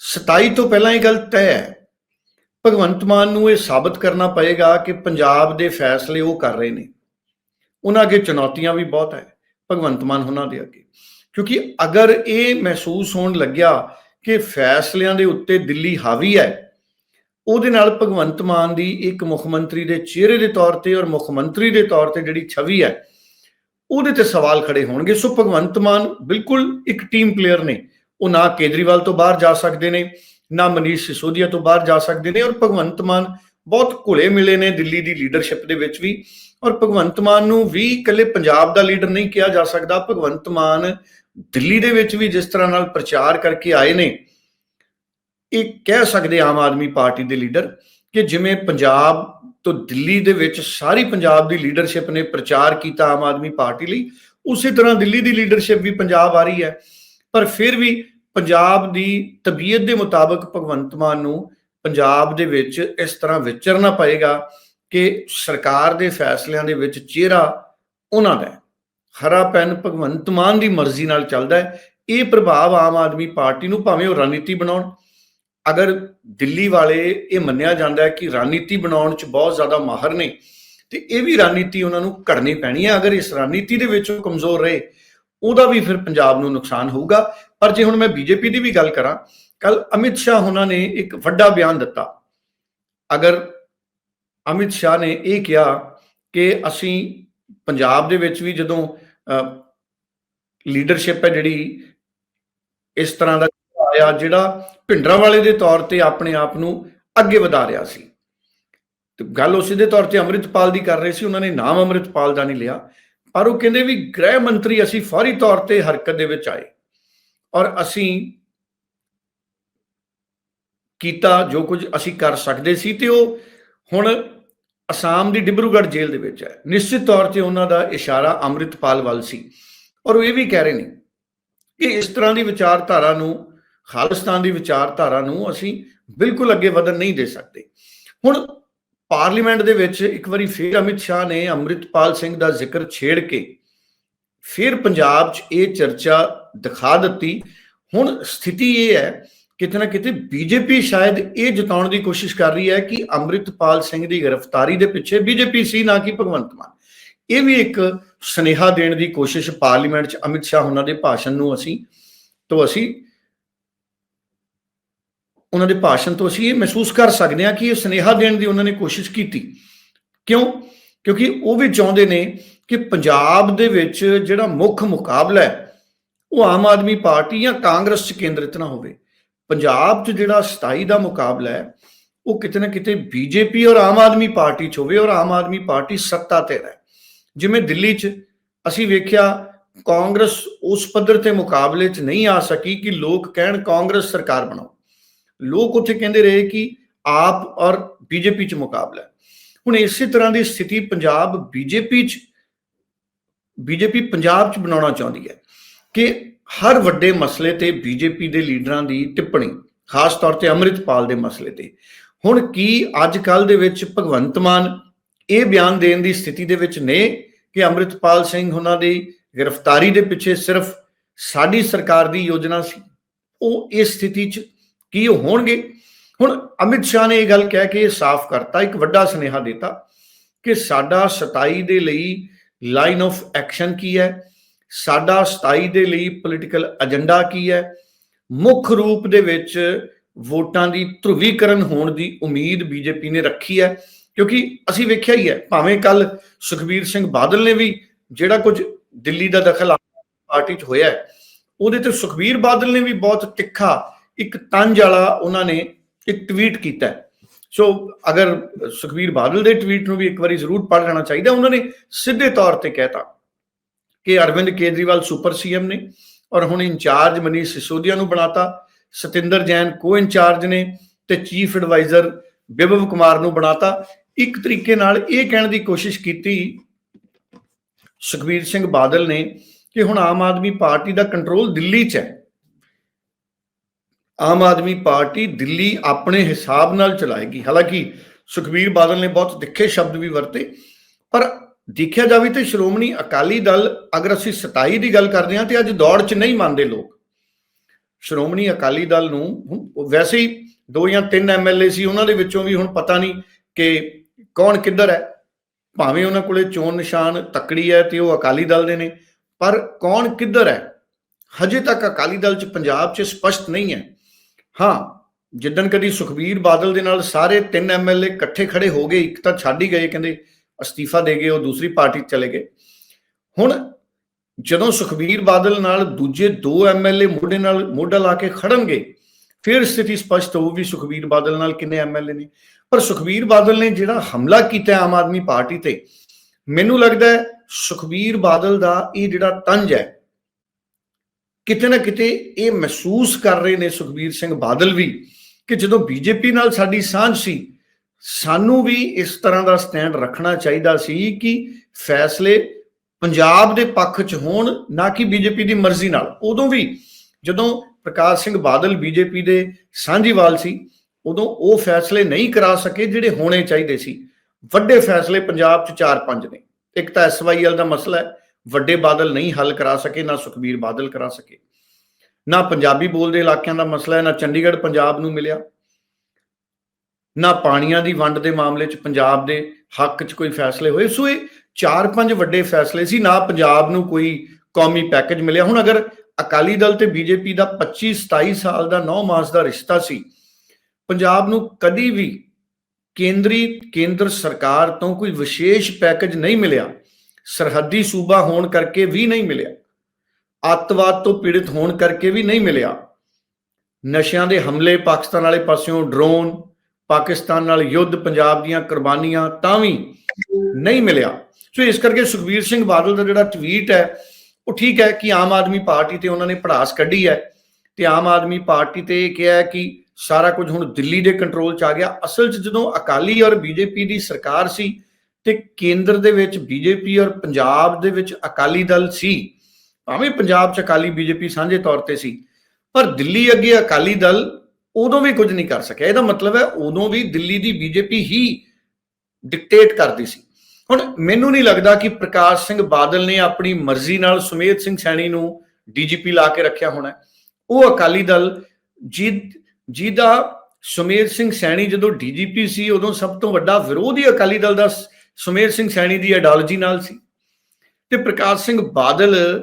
27 ਤੋਂ ਪਹਿਲਾਂ ਇਹ ਗੱਲ ਤੈਅ ਹੈ। ਭਗਵੰਤ ਮਾਨ ਨੂੰ ਇਹ ਸਾਬਤ ਕਰਨਾ ਪਏਗਾ ਕਿ ਪੰਜਾਬ ਦੇ ਫੈਸਲੇ ਉਹ ਕਰ ਰਹੇ ਨੇ। ਉਹਨਾਂ ਅੱਗੇ ਚੁਣੌਤੀਆਂ ਵੀ ਬਹੁਤ ਹੈ, ਭਗਵੰਤ ਮਾਨ ਉਹਨਾਂ ਦੇ ਅੱਗੇ। ਕਿਉਂਕਿ ਅਗਰ ਇਹ ਮਹਿਸੂਸ ਹੋਣ ਲੱਗਿਆ ਕਿ ਫੈਸਲਿਆਂ ਦੇ ਉੱਤੇ ਦਿੱਲੀ ਹਾਵੀ ਹੈ, ਉਹਦੇ ਨਾਲ ਭਗਵੰਤ ਮਾਨ ਦੀ ਇੱਕ ਮੁੱਖ ਮੰਤਰੀ ਦੇ ਚਿਹਰੇ ਦੇ ਤੌਰ ਤੇ ਔਰ ਮੁੱਖ ਮੰਤਰੀ ਦੇ ਤੌਰ ਤੇ ਜਿਹੜੀ ਛਵੀ ਹੈ ਉਹਦੇ ਤੇ ਸਵਾਲ ਖੜੇ ਹੋਣਗੇ। ਸੋ ਭਗਵੰਤ ਮਾਨ ਬਿਲਕੁਲ ਇੱਕ ਟੀਮ ਪਲੇਅਰ ਨੇ। ਉਹ ਨਾ ਕੇਜਰੀਵਾਲ ਤੋਂ ਬਾਹਰ ਜਾ ਸਕਦੇ ਨੇ, ਨਾ ਮਨੀਸ਼ ਸਿਸੋਦੀਆ ਤੋਂ ਬਾਹਰ ਜਾ ਸਕਦੇ ਨੇ ਔਰ ਭਗਵੰਤ ਮਾਨ ਬਹੁਤ ਘੁਲੇ ਮਿਲੇ ਨੇ ਦਿੱਲੀ ਦੀ ਲੀਡਰਸ਼ਿਪ ਦੇ ਵਿੱਚ ਵੀ। ਔਰ ਭਗਵੰਤ ਮਾਨ ਨੂੰ ਵੀ ਇਕੱਲੇ ਪੰਜਾਬ ਦਾ ਲੀਡਰ ਨਹੀਂ ਕਿਹਾ ਜਾ ਸਕਦਾ। ਭਗਵੰਤ ਮਾਨ ਦਿੱਲੀ ਦੇ ਵਿੱਚ ਵੀ ਜਿਸ ਤਰ੍ਹਾਂ ਨਾਲ ਪ੍ਰਚਾਰ ਕਰਕੇ ਆਏ ਨੇ, ਇਹ ਕਹਿ ਸਕਦੇ ਆਮ ਆਦਮੀ ਪਾਰਟੀ ਦੇ ਲੀਡਰ ਕਿ ਜਿਵੇਂ ਪੰਜਾਬ ਤੋਂ ਦਿੱਲੀ ਦੇ ਵਿੱਚ ਸਾਰੀ ਪੰਜਾਬ ਦੀ ਲੀਡਰਸ਼ਿਪ ਨੇ ਪ੍ਰਚਾਰ ਕੀਤਾ ਆਮ ਆਦਮੀ ਪਾਰਟੀ ਲਈ। ਉਸੇ ਤਰ੍ਹਾਂ ਦਿੱਲੀ ਦੀ ਲੀਡਰਸ਼ਿਪ ਵੀ ਪੰਜਾਬ ਆ ਰਹੀ ਹੈ। ਪਰ ਫਿਰ ਵੀ ਪੰਜਾਬ ਦੀ ਤਬੀਅਤ ਦੇ ਮੁਤਾਬਕ ਭਗਵੰਤ ਮਾਨ ਨੂੰ ਪੰਜਾਬ ਦੇ ਵਿੱਚ ਇਸ ਤਰ੍ਹਾਂ ਵਿਚਰਨਾ ਪਏਗਾ ਕਿ ਸਰਕਾਰ ਦੇ ਫੈਸਲਿਆਂ ਦੇ ਵਿੱਚ ਚਿਹਰਾ ਉਹਨਾਂ ਦਾ ਹਰਾ ਪੈਨ ਭਗਵੰਤ ਮਾਨ ਦੀ ਮਰਜ਼ੀ ਨਾਲ ਚੱਲਦਾ ਹੈ। ਇਹ ਪ੍ਰਭਾਵ ਆਮ ਆਦਮੀ ਪਾਰਟੀ ਨੂੰ ਭਾਵੇਂ ਉਹ ਰਣਨੀਤੀ ਬਣਾਉਣ ਅਗਰ ਦਿੱਲੀ ਵਾਲੇ ਇਹ ਮੰਨਿਆ ਜਾਂਦਾ ਹੈ ਕਿ ਰਣਨੀਤੀ ਬਣਾਉਣ 'ਚ ਬਹੁਤ ਜ਼ਿਆਦਾ ਮਾਹਰ ਨੇ, ਤੇ ਇਹ ਵੀ ਰਣਨੀਤੀ ਉਹਨਾਂ ਨੂੰ ਘੜਨੀ ਪੈਣੀ ਹੈ। ਅਗਰ ਇਸ ਰਣਨੀਤੀ ਦੇ ਵਿੱਚ ਉਹ ਕਮਜ਼ੋਰ ਰਹੇ, ਉਹਦਾ ਵੀ ਫਿਰ ਪੰਜਾਬ ਨੂੰ ਨੁਕਸਾਨ ਹੋਊਗਾ। ਪਰ ਜੇ ਹੁਣ ਮੈਂ ਬੀਜੇਪੀ ਦੀ ਵੀ ਗੱਲ ਕਰਾਂ, ਕੱਲ ਅਮਿਤ ਸ਼ਾਹ ਉਹਨਾਂ ਨੇ ਇੱਕ ਵੱਡਾ ਬਿਆਨ ਦਿੱਤਾ। ਅਗਰ ਅਮਿਤ ਸ਼ਾਹ ਨੇ ਇਹ ਕਿਹਾ ਕਿ ਅਸੀਂ ਪੰਜਾਬ ਦੇ ਵਿੱਚ ਵੀ ਜਦੋਂ ਲੀਡਰਸ਼ਿਪ ਹੈ ਜਿਹੜੀ, ਇਸ ਤਰ੍ਹਾਂ ਦਾ ਆਇਆ ਜਿਹੜਾ ਭਿੰਡਰਾਂ ਵਾਲੇ ਦੇ ਤੌਰ ਤੇ ਆਪਣੇ ਆਪ ਨੂੰ ਅੱਗੇ ਵਧਾ ਰਿਹਾ ਸੀ। ਤੇ ਗੱਲ ਉਹ ਸਿੱਧੇ ਤੌਰ ਤੇ ਅੰਮ੍ਰਿਤਪਾਲ ਦੀ ਕਰ ਰਹੇ ਸੀ, ਉਹਨਾਂ ਨੇ ਨਾਮ ਅੰਮ੍ਰਿਤਪਾਲ ਦਾ ਨਹੀਂ ਲਿਆ, ਪਰ ਉਹ ਕਹਿੰਦੇ ਵੀ ਗ੍ਰਹਿ ਮੰਤਰੀ ਅਸੀਂ ਫੌਰੀ ਤੌਰ ਤੇ ਹਰਕਤ ਦੇ ਵਿੱਚ ਆਏ ਔਰ ਅਸੀਂ ਕੀਤਾ ਜੋ ਕੁਝ ਅਸੀਂ ਕਰ ਸਕਦੇ ਸੀ ਤੇ ਉਹ ਹੁਣ ਅਸਾਮ ਦੀ ਡਿਬਰੂਗੜ੍ਹ ਜੇਲ੍ਹ ਦੇ ਵਿੱਚ ਹੈ। ਨਿਸ਼ਚਿਤ ਤੌਰ ਤੇ ਉਹਨਾਂ ਦਾ ਇਸ਼ਾਰਾ ਅੰਮ੍ਰਿਤਪਾਲ ਵੱਲ ਸੀ। ਔਰ ਉਹ ਇਹ ਵੀ ਕਹਿ ਰਹੇ ਨੇ ਕਿ ਇਸ ਤਰ੍ਹਾਂ ਦੀ ਵਿਚਾਰਧਾਰਾ ਨੂੰ ਖਾਲਿਸਤਾਨ ਦੀ ਵਿਚਾਰਧਾਰਾ ਨੂੰ ਅਸੀਂ ਬਿਲਕੁਲ ਅੱਗੇ ਵਧਣ ਨਹੀਂ ਦੇ ਸਕਦੇ। ਹੁਣ ਪਾਰਲੀਮੈਂਟ ਦੇ ਵਿੱਚ ਇੱਕ ਵਾਰੀ ਫੇਰ ਅਮਿਤ ਸ਼ਾਹ ਨੇ ਅੰਮ੍ਰਿਤਪਾਲ ਸਿੰਘ ਦਾ ਜ਼ਿਕਰ ਛੇੜ ਕੇ ਫਿਰ ਪੰਜਾਬ 'ਚ ਇਹ ਚਰਚਾ ਦਿਖਾ ਦਿੱਤੀ। ਹੁਣ ਸਥਿਤੀ ਇਹ ਹੈ, ਕਿਤੇ ਨਾ ਕਿਤੇ ਬੀਜੇਪੀ ਸ਼ਾਇਦ ਇਹ ਜਤਾਉਣ ਦੀ ਕੋਸ਼ਿਸ਼ ਕਰ ਰਹੀ ਹੈ ਕਿ ਅੰਮ੍ਰਿਤਪਾਲ ਸਿੰਘ ਦੀ ਗ੍ਰਿਫਤਾਰੀ ਦੇ ਪਿੱਛੇ ਬੀਜੇਪੀ ਸੀ, ਨਾ ਕਿ ਭਗਵੰਤ ਮਾਨ। ਇਹ ਵੀ ਇੱਕ ਸੁਨੇਹਾ ਦੇਣ ਦੀ ਕੋਸ਼ਿਸ਼ ਪਾਰਲੀਮੈਂਟ 'ਚ ਅਮਿਤ ਸ਼ਾਹ ਉਹਨਾਂ ਦੇ ਭਾਸ਼ਣ ਨੂੰ ਅਸੀਂ ਤੋਂ ਅਸੀਂ ਉਹਨਾਂ ਦੇ ਭਾਸ਼ਣ ਤੋਂ ਅਸੀਂ ਇਹ ਮਹਿਸੂਸ ਕਰ ਸਕਦੇ ਹਾਂ ਕਿ ਇਹ ਸੁਨੇਹਾ ਦੇਣ ਦੀ ਉਹਨਾਂ ਨੇ ਕੋਸ਼ਿਸ਼ ਕੀਤੀ। ਕਿਉਂ? ਕਿਉਂਕਿ ਉਹ ਵੀ ਚਾਹੁੰਦੇ ਨੇ ਕਿ ਪੰਜਾਬ ਦੇ ਵਿੱਚ ਜਿਹੜਾ ਮੁੱਖ ਮੁਕਾਬਲਾ ਹੈ, ਉਹ ਆਮ ਆਦਮੀ ਪਾਰਟੀ ਜਾਂ ਕਾਂਗਰਸ 'ਚ ਕੇਂਦਰਿਤ ਨਾ ਹੋਵੇ। ਪੰਜਾਬ 'ਚ ਜਿਹੜਾ 27 ਦਾ ਮੁਕਾਬਲਾ ਹੈ, ਉਹ ਕਿਤੇ ਨਾ ਕਿਤੇ ਬੀਜੇਪੀ ਔਰ ਆਮ ਆਦਮੀ ਪਾਰਟੀ 'ਚ ਹੋਵੇ ਔਰ ਆਮ ਆਦਮੀ ਪਾਰਟੀ ਸੱਤਾ ਤੇ ਰਹੇ। ਜਿਵੇਂ ਦਿੱਲੀ 'ਚ ਅਸੀਂ ਵੇਖਿਆ ਕਾਂਗਰਸ ਉਸ ਪੱਧਰ ਤੇ ਮੁਕਾਬਲੇ 'ਚ ਨਹੀਂ ਆ ਸਕੀ ਕਿ ਲੋਕ ਕਹਿਣ ਕਾਂਗਰਸ ਸਰਕਾਰ ਬਣਾਓ। ਲੋਕ ਉੱਥੇ ਕਹਿੰਦੇ ਰਹੇ ਕਿ ਆਪ ਔਰ ਬੀਜੇਪੀ 'ਚ ਮੁਕਾਬਲਾ ਹੁਣ ਇਸੇ ਤਰ੍ਹਾਂ ਦੀ ਸਥਿਤੀ ਪੰਜਾਬ ਬੀਜੇਪੀ 'ਚ, ਬੀਜੇਪੀ ਪੰਜਾਬ 'ਚ ਬਣਾਉਣਾ ਚਾਹੁੰਦੀ ਹੈ ਕਿ ਹਰ ਵੱਡੇ ਮਸਲੇ ਤੇ ਬੀਜੇਪੀ ਦੇ ਲੀਡਰਾਂ ਦੀ ਟਿੱਪਣੀ, ਖਾਸ ਤੌਰ ਤੇ ਅੰਮ੍ਰਿਤਪਾਲ ਦੇ ਮਸਲੇ ਤੇ। ਹੁਣ ਕੀ ਅੱਜ ਕੱਲ ਦੇ ਵਿੱਚ ਭਗਵੰਤ ਮਾਨ ਇਹ ਬਿਆਨ ਦੇਣ ਦੀ ਸਥਿਤੀ ਦੇ ਵਿੱਚ ਨੇ ਕਿ ਅੰਮ੍ਰਿਤਪਾਲ ਸਿੰਘ ਉਹਨਾਂ ਦੀ ਗ੍ਰਿਫਤਾਰੀ ਦੇ ਪਿੱਛੇ ਸਿਰਫ ਸਾਡੀ ਸਰਕਾਰ ਦੀ ਯੋਜਨਾ ਸੀ? ਉਹ ਇਸ ਸਥਿਤੀ 'ਚ ਕੀ ਉਹ ਹੋਣਗੇ? ਹੁਣ ਅਮਿਤ ਸ਼ਾਹ ਨੇ ਇਹ ਗੱਲ ਕਹਿ ਕੇ ਸਾਫ਼ ਕਰਤਾ, ਇੱਕ ਵੱਡਾ ਸੁਨੇਹਾ ਦਿੱਤਾ ਕਿ ਸਾਡਾ 27 ਦੇ ਲਈ ਲਾਈਨ ਆਫ ਐਕਸ਼ਨ ਕੀ ਹੈ? ਸਾਡਾ 27 ਦੇ ਲਈ ਪੋਲੀਟੀਕਲ ਏਜੰਡਾ ਕੀ ਹੈ? ਮੁੱਖ ਰੂਪ ਦੇ ਵਿੱਚ ਵੋਟਾਂ ਦੀ ਧਰੁਵੀਕਰਨ ਹੋਣ ਦੀ ਉਮੀਦ ਬੀਜੇਪੀ ਨੇ ਰੱਖੀ ਹੈ, ਕਿਉਂਕਿ ਅਸੀਂ ਵੇਖਿਆ ਹੀ ਹੈ, ਭਾਵੇਂ ਕੱਲ ਸੁਖਬੀਰ ਸਿੰਘ ਬਾਦਲ ਨੇ ਵੀ ਜਿਹੜਾ ਕੁਝ ਦਿੱਲੀ ਦਾ ਦਖਲ ਪਾਰਟੀ 'ਚ ਹੋਇਆ ਉਹਦੇ ਤੇ ਸੁਖਬੀਰ ਬਾਦਲ ਨੇ ਵੀ ਬਹੁਤ ਤਿੱਖਾ ਇੱਕ ਤੰਜ ਵਾਲਾ ਉਹਨਾਂ ਨੇ ਇੱਕ ਟਵੀਟ ਕੀਤਾ ਸੋ ਅਗਰ ਸੁਖਬੀਰ ਬਾਦਲ ਦੇ ਟਵੀਟ ਨੂੰ ਵੀ ਇੱਕ ਵਾਰੀ ਜ਼ਰੂਰ ਪੜ੍ਹ ਲੈਣਾ ਚਾਹੀਦਾ, ਉਹਨਾਂ ਨੇ ਸਿੱਧੇ ਤੌਰ ਤੇ ਕਹਿਤਾ ਕਿ ਅਰਵਿੰਦ ਕੇਜਰੀਵਾਲ ਸੁਪਰ ਸੀਐਮ ਨੇ ਔਰ ਹੁਣ ਇੰਚਾਰਜ ਮਨੀਸ਼ ਸਿਸੋਦੀਆ ਨੂੰ ਬਣਾਤਾ ਸਤਿੰਦਰ ਜੈਨ ਕੋ ਇੰਚਾਰਜ ਨੇ ਤੇ ਚੀਫ ਐਡਵਾਈਜ਼ਰ ਬਿਭਵ ਕੁਮਾਰ ਨੂੰ ਬਣਾਤਾ ਇੱਕ ਤਰੀਕੇ ਨਾਲ ਇਹ ਕਹਿਣ ਦੀ ਕੋਸ਼ਿਸ਼ ਕੀਤੀ ਸੁਖਬੀਰ ਸਿੰਘ ਬਾਦਲ ਨੇ ਕਿ ਹੁਣ ਆਮ ਆਦਮੀ ਪਾਰਟੀ ਦਾ ਕੰਟਰੋਲ ਦਿੱਲੀ 'ਚ ਹੈ। ਆਮ ਆਦਮੀ ਪਾਰਟੀ ਦਿੱਲੀ ਆਪਣੇ ਹਿਸਾਬ ਨਾਲ ਚਲਾਏਗੀ। ਹਾਲਾਂਕਿ ਸੁਖਬੀਰ ਬਾਦਲ ਨੇ ਬਹੁਤ ਤਿੱਖੇ ਸ਼ਬਦ ਵੀ ਵਰਤੇ, ਪਰ ਦੇਖਿਆ ਜਾਵੇ ਤੇ ਸ਼੍ਰੋਮਣੀ ਅਕਾਲੀ ਦਲ, ਅਗਰ ਅਸੀਂ 27 ਦੀ ਗੱਲ ਕਰਦੇ ਹਾਂ ਤੇ ਅੱਜ ਦੌੜ 'ਚ ਨਹੀਂ ਮੰਨਦੇ ਲੋਕ। ਸ਼੍ਰੋਮਣੀ ਅਕਾਲੀ ਦਲ ਨੂੰ ਹੁਣ ਵੈਸੇ ਹੀ ਦੋ ਜਾਂ ਤਿੰਨ ਐਮਐਲਏ ਸੀ, ਉਹਨਾਂ ਦੇ ਵਿੱਚੋਂ ਵੀ ਹੁਣ ਪਤਾ ਨਹੀਂ ਕਿ ਕੌਣ ਕਿੱਧਰ ਹੈ। ਭਾਵੇਂ ਉਹਨਾਂ ਕੋਲੇ ਚੋਣ ਨਿਸ਼ਾਨ ਤਕੜੀ ਹੈ ਤੇ ਉਹ ਅਕਾਲੀ ਦਲ ਦੇ ਨੇ, ਪਰ ਕੌਣ ਕਿੱਧਰ ਹੈ? ਹਜੇ ਤੱਕ ਅਕਾਲੀ ਦਲ 'ਚ ਪੰਜਾਬ 'ਚ ਸਪਸ਼ਟ ਨਹੀਂ ਹੈ। ਹਾਂ, ਜਿੱਦਣ ਕਦੀ ਸੁਖਬੀਰ ਬਾਦਲ ਦੇ ਨਾਲ ਸਾਰੇ ਤਿੰਨ ਐਮਐਲਏ ਇਕੱਠੇ ਖੜੇ ਹੋ ਗਏ, ਇੱਕ ਤਾਂ ਛੱਡ ਹੀ ਗਏ, ਕਹਿੰਦੇ ਅਸਤੀਫਾ ਦੇ ਗਏ, ਉਹ ਦੂਸਰੀ ਪਾਰਟੀ 'ਚ ਚਲੇ ਗਏ। ਹੁਣ ਜਦੋਂ ਸੁਖਬੀਰ ਬਾਦਲ ਨਾਲ ਦੂਜੇ ਦੋ ਐਮਐਲਏ ਮੋਢੇ ਨਾਲ ਮੋਢਾ ਲਾ ਕੇ ਖੜਨਗੇ, ਫਿਰ ਸਥਿਤੀ ਸਪਸ਼ਟ ਹੋਊਗੀ ਸੁਖਬੀਰ ਬਾਦਲ ਨਾਲ ਕਿੰਨੇ ਐਮਐਲਏ ਨੇ। ਪਰ ਸੁਖਬੀਰ ਬਾਦਲ ਨੇ ਜਿਹੜਾ ਹਮਲਾ ਕੀਤਾ ਆਮ ਆਦਮੀ ਪਾਰਟੀ ਤੇ, ਮੈਨੂੰ ਲੱਗਦਾ ਹੈ ਸੁਖਬੀਰ ਬਾਦਲ ਦਾ ਇਹ ਜਿਹੜਾ ਤੰਜ ਹੈ ਕਿਤੇ ਨਾ ਕਿਤੇ ਇਹ ਮਹਿਸੂਸ ਕਰ ਰਹੇ ਨੇ ਸੁਖਬੀਰ ਸਿੰਘ ਬਾਦਲ ਵੀ ਕਿ ਜਦੋਂ ਬੀਜੇਪੀ ਨਾਲ ਸਾਡੀ ਸਾਂਝ ਸੀ, ਸਾਨੂੰ ਵੀ ਇਸ ਤਰ੍ਹਾਂ ਦਾ ਸਟੈਂਡ ਰੱਖਣਾ ਚਾਹੀਦਾ ਸੀ ਕਿ ਫੈਸਲੇ ਪੰਜਾਬ ਦੇ ਪੱਖ 'ਚ ਹੋਣ, ਨਾ ਕਿ ਬੀਜੇਪੀ ਦੀ ਮਰਜ਼ੀ ਨਾਲ। ਉਦੋਂ ਵੀ ਜਦੋਂ ਪ੍ਰਕਾਸ਼ ਸਿੰਘ ਬਾਦਲ ਬੀਜੇਪੀ ਦੇ ਸਾਂਝੀਵਾਲ ਸੀ, ਉਦੋਂ ਉਹ ਫੈਸਲੇ ਨਹੀਂ ਕਰਾ ਸਕੇ ਜਿਹੜੇ ਹੋਣੇ ਚਾਹੀਦੇ ਸੀ। ਵੱਡੇ ਫੈਸਲੇ ਪੰਜਾਬ 'ਚ 4-5 ਨੇ। ਇੱਕ ਤਾਂ ਐਸਵਾਈਐਲ ਦਾ ਮਸਲਾ ਹੈ ਵੱਡੇ ਬਾਦਲ ਨਹੀਂ ਹੱਲ ਕਰਾ ਸਕੇ, ਨਾ ਸੁਖਬੀਰ ਬਾਦਲ ਕਰਾ ਸਕੇ। ਨਾ ਪੰਜਾਬੀ ਬੋਲਦੇ ਇਲਾਕਿਆਂ ਦਾ ਮਸਲਾ ਹੈ, ਨਾ ਚੰਡੀਗੜ੍ਹ ਪੰਜਾਬ ਨੂੰ ਮਿਲਿਆ। ਨਾ ਪਾਣੀਆਂ ਦੀ ਵੰਡ ਦੇ ਮਾਮਲੇ 'ਚ ਪੰਜਾਬ ਦੇ ਹੱਕ 'ਚ ਕੋਈ ਫੈਸਲੇ ਹੋਏ। ਸੋ ਇਹ ਚਾਰ ਪੰਜ ਵੱਡੇ ਫੈਸਲੇ ਸੀ, ਨਾ ਪੰਜਾਬ ਨੂੰ ਕੋਈ ਕੌਮੀ ਪੈਕੇਜ ਮਿਲਿਆ। ਹੁਣ ਅਗਰ ਅਕਾਲੀ ਦਲ ਤੇ ਬੀਜੇਪੀ ਦਾ 25 27 ਸਾਲ ਦਾ 9 ਮਾਸ ਦਾ ਰਿਸ਼ਤਾ ਸੀ, ਪੰਜਾਬ ਨੂੰ ਕਦੀ ਵੀ ਕੇਂਦਰੀ, ਕੇਂਦਰ ਸਰਕਾਰ ਤੋਂ ਕੋਈ ਵਿਸ਼ੇਸ਼ ਪੈਕੇਜ ਨਹੀਂ ਮਿਲਿਆ। ਸਰਹੱਦੀ ਸੂਬਾ ਹੋਣ ਕਰਕੇ ਵੀ ਨਹੀਂ ਮਿਲਿਆ। ਅੱਤਵਾਦ ਤੋਂ ਪੀੜਿਤ ਹੋਣ ਕਰਕੇ ਵੀ ਨਹੀਂ ਮਿਲਿਆ। ਨਸ਼ਿਆਂ ਦੇ ਹਮਲੇ ਪਾਕਿਸਤਾਨ ਵਾਲੇ ਪਾਸਿਓਂ ਡਰੋਨ, ਪਾਕਿਸਤਾਨ ਨਾਲ ਯੁੱਧ, ਪੰਜਾਬ ਦੀਆਂ ਕੁਰਬਾਨੀਆਂ ਤਾਂ ਵੀ ਨਹੀਂ ਮਿਲਿਆ। ਸੋ ਇਸ ਕਰਕੇ ਸੁਖਬੀਰ ਸਿੰਘ ਬਾਦਲ ਦਾ ਜਿਹੜਾ ਟਵੀਟ ਹੈ, ਉਹ ਠੀਕ ਹੈ ਕਿ ਆਮ ਆਦਮੀ ਪਾਰਟੀ ਤੇ ਉਹਨਾਂ ਨੇ ਪੜਾਸ ਕੱਢੀ ਹੈ ਤੇ ਆਮ ਆਦਮੀ ਪਾਰਟੀ ਤੇ ਇਹ ਕਿਹਾ ਕਿ ਸਾਰਾ ਕੁਝ ਹੁਣ ਦਿੱਲੀ ਦੇ ਕੰਟਰੋਲ 'ਚ ਆ ਗਿਆ। ਅਸਲ 'ਚ ਜਦੋਂ ਅਕਾਲੀ ਔਰ ਬੀਜੇਪੀ ਦੀ ਸਰਕਾਰ ਸੀ ਤੇ ਕੇਂਦਰ ਦੇ ਵਿੱਚ ਬੀਜੇਪੀ ਔਰ ਪੰਜਾਬ ਦੇ ਵਿੱਚ ਅਕਾਲੀ ਦਲ ਸੀ, ਭਾਵੇਂ ਪੰਜਾਬ 'ਚ ਅਕਾਲੀ ਬੀਜੇਪੀ ਸਾਂਝੇ ਤੌਰ ਤੇ ਸੀ, ਪਰ ਦਿੱਲੀ ਅੱਗੇ ਅਕਾਲੀ ਦਲ ਉਦੋਂ ਵੀ ਕੁਝ ਨਹੀਂ ਕਰ ਸਕਿਆ। ਇਹਦਾ ਮਤਲਬ ਹੈ ਉਦੋਂ ਵੀ ਦਿੱਲੀ ਦੀ ਬੀਜੇਪੀ ਹੀ ਡਿਕਟੇਟ ਕਰਦੀ ਸੀ। ਹੁਣ ਮੈਨੂੰ ਨਹੀਂ ਲੱਗਦਾ ਕਿ ਪ੍ਰਕਾਸ਼ ਸਿੰਘ ਬਾਦਲ ਨੇ ਆਪਣੀ ਮਰਜ਼ੀ ਨਾਲ ਸੁਮੇਧ ਸਿੰਘ ਸੈਣੀ ਨੂੰ ਡੀਜੀਪੀ ਲਾ ਕੇ ਰੱਖਿਆ ਹੋਣਾ। ਉਹ ਅਕਾਲੀ ਦਲ ਜੀ ਜਿਹਦਾ ਸੁਮੇਧ ਸਿੰਘ ਸੈਣੀ ਜਦੋਂ ਡੀਜੀਪੀ ਸੀ, ਉਦੋਂ ਸਭ ਤੋਂ ਵੱਡਾ ਵਿਰੋਧੀ ਅਕਾਲੀ ਦਲ ਦਾ ਸੁਮੇਧ ਸਿੰਘ ਸੈਣੀ ਦੀ ਆਈਡੀਓਲੋਜੀ ਨਾਲ ਸੀ ਤੇ ਪ੍ਰਕਾਸ਼ ਸਿੰਘ ਬਾਦਲ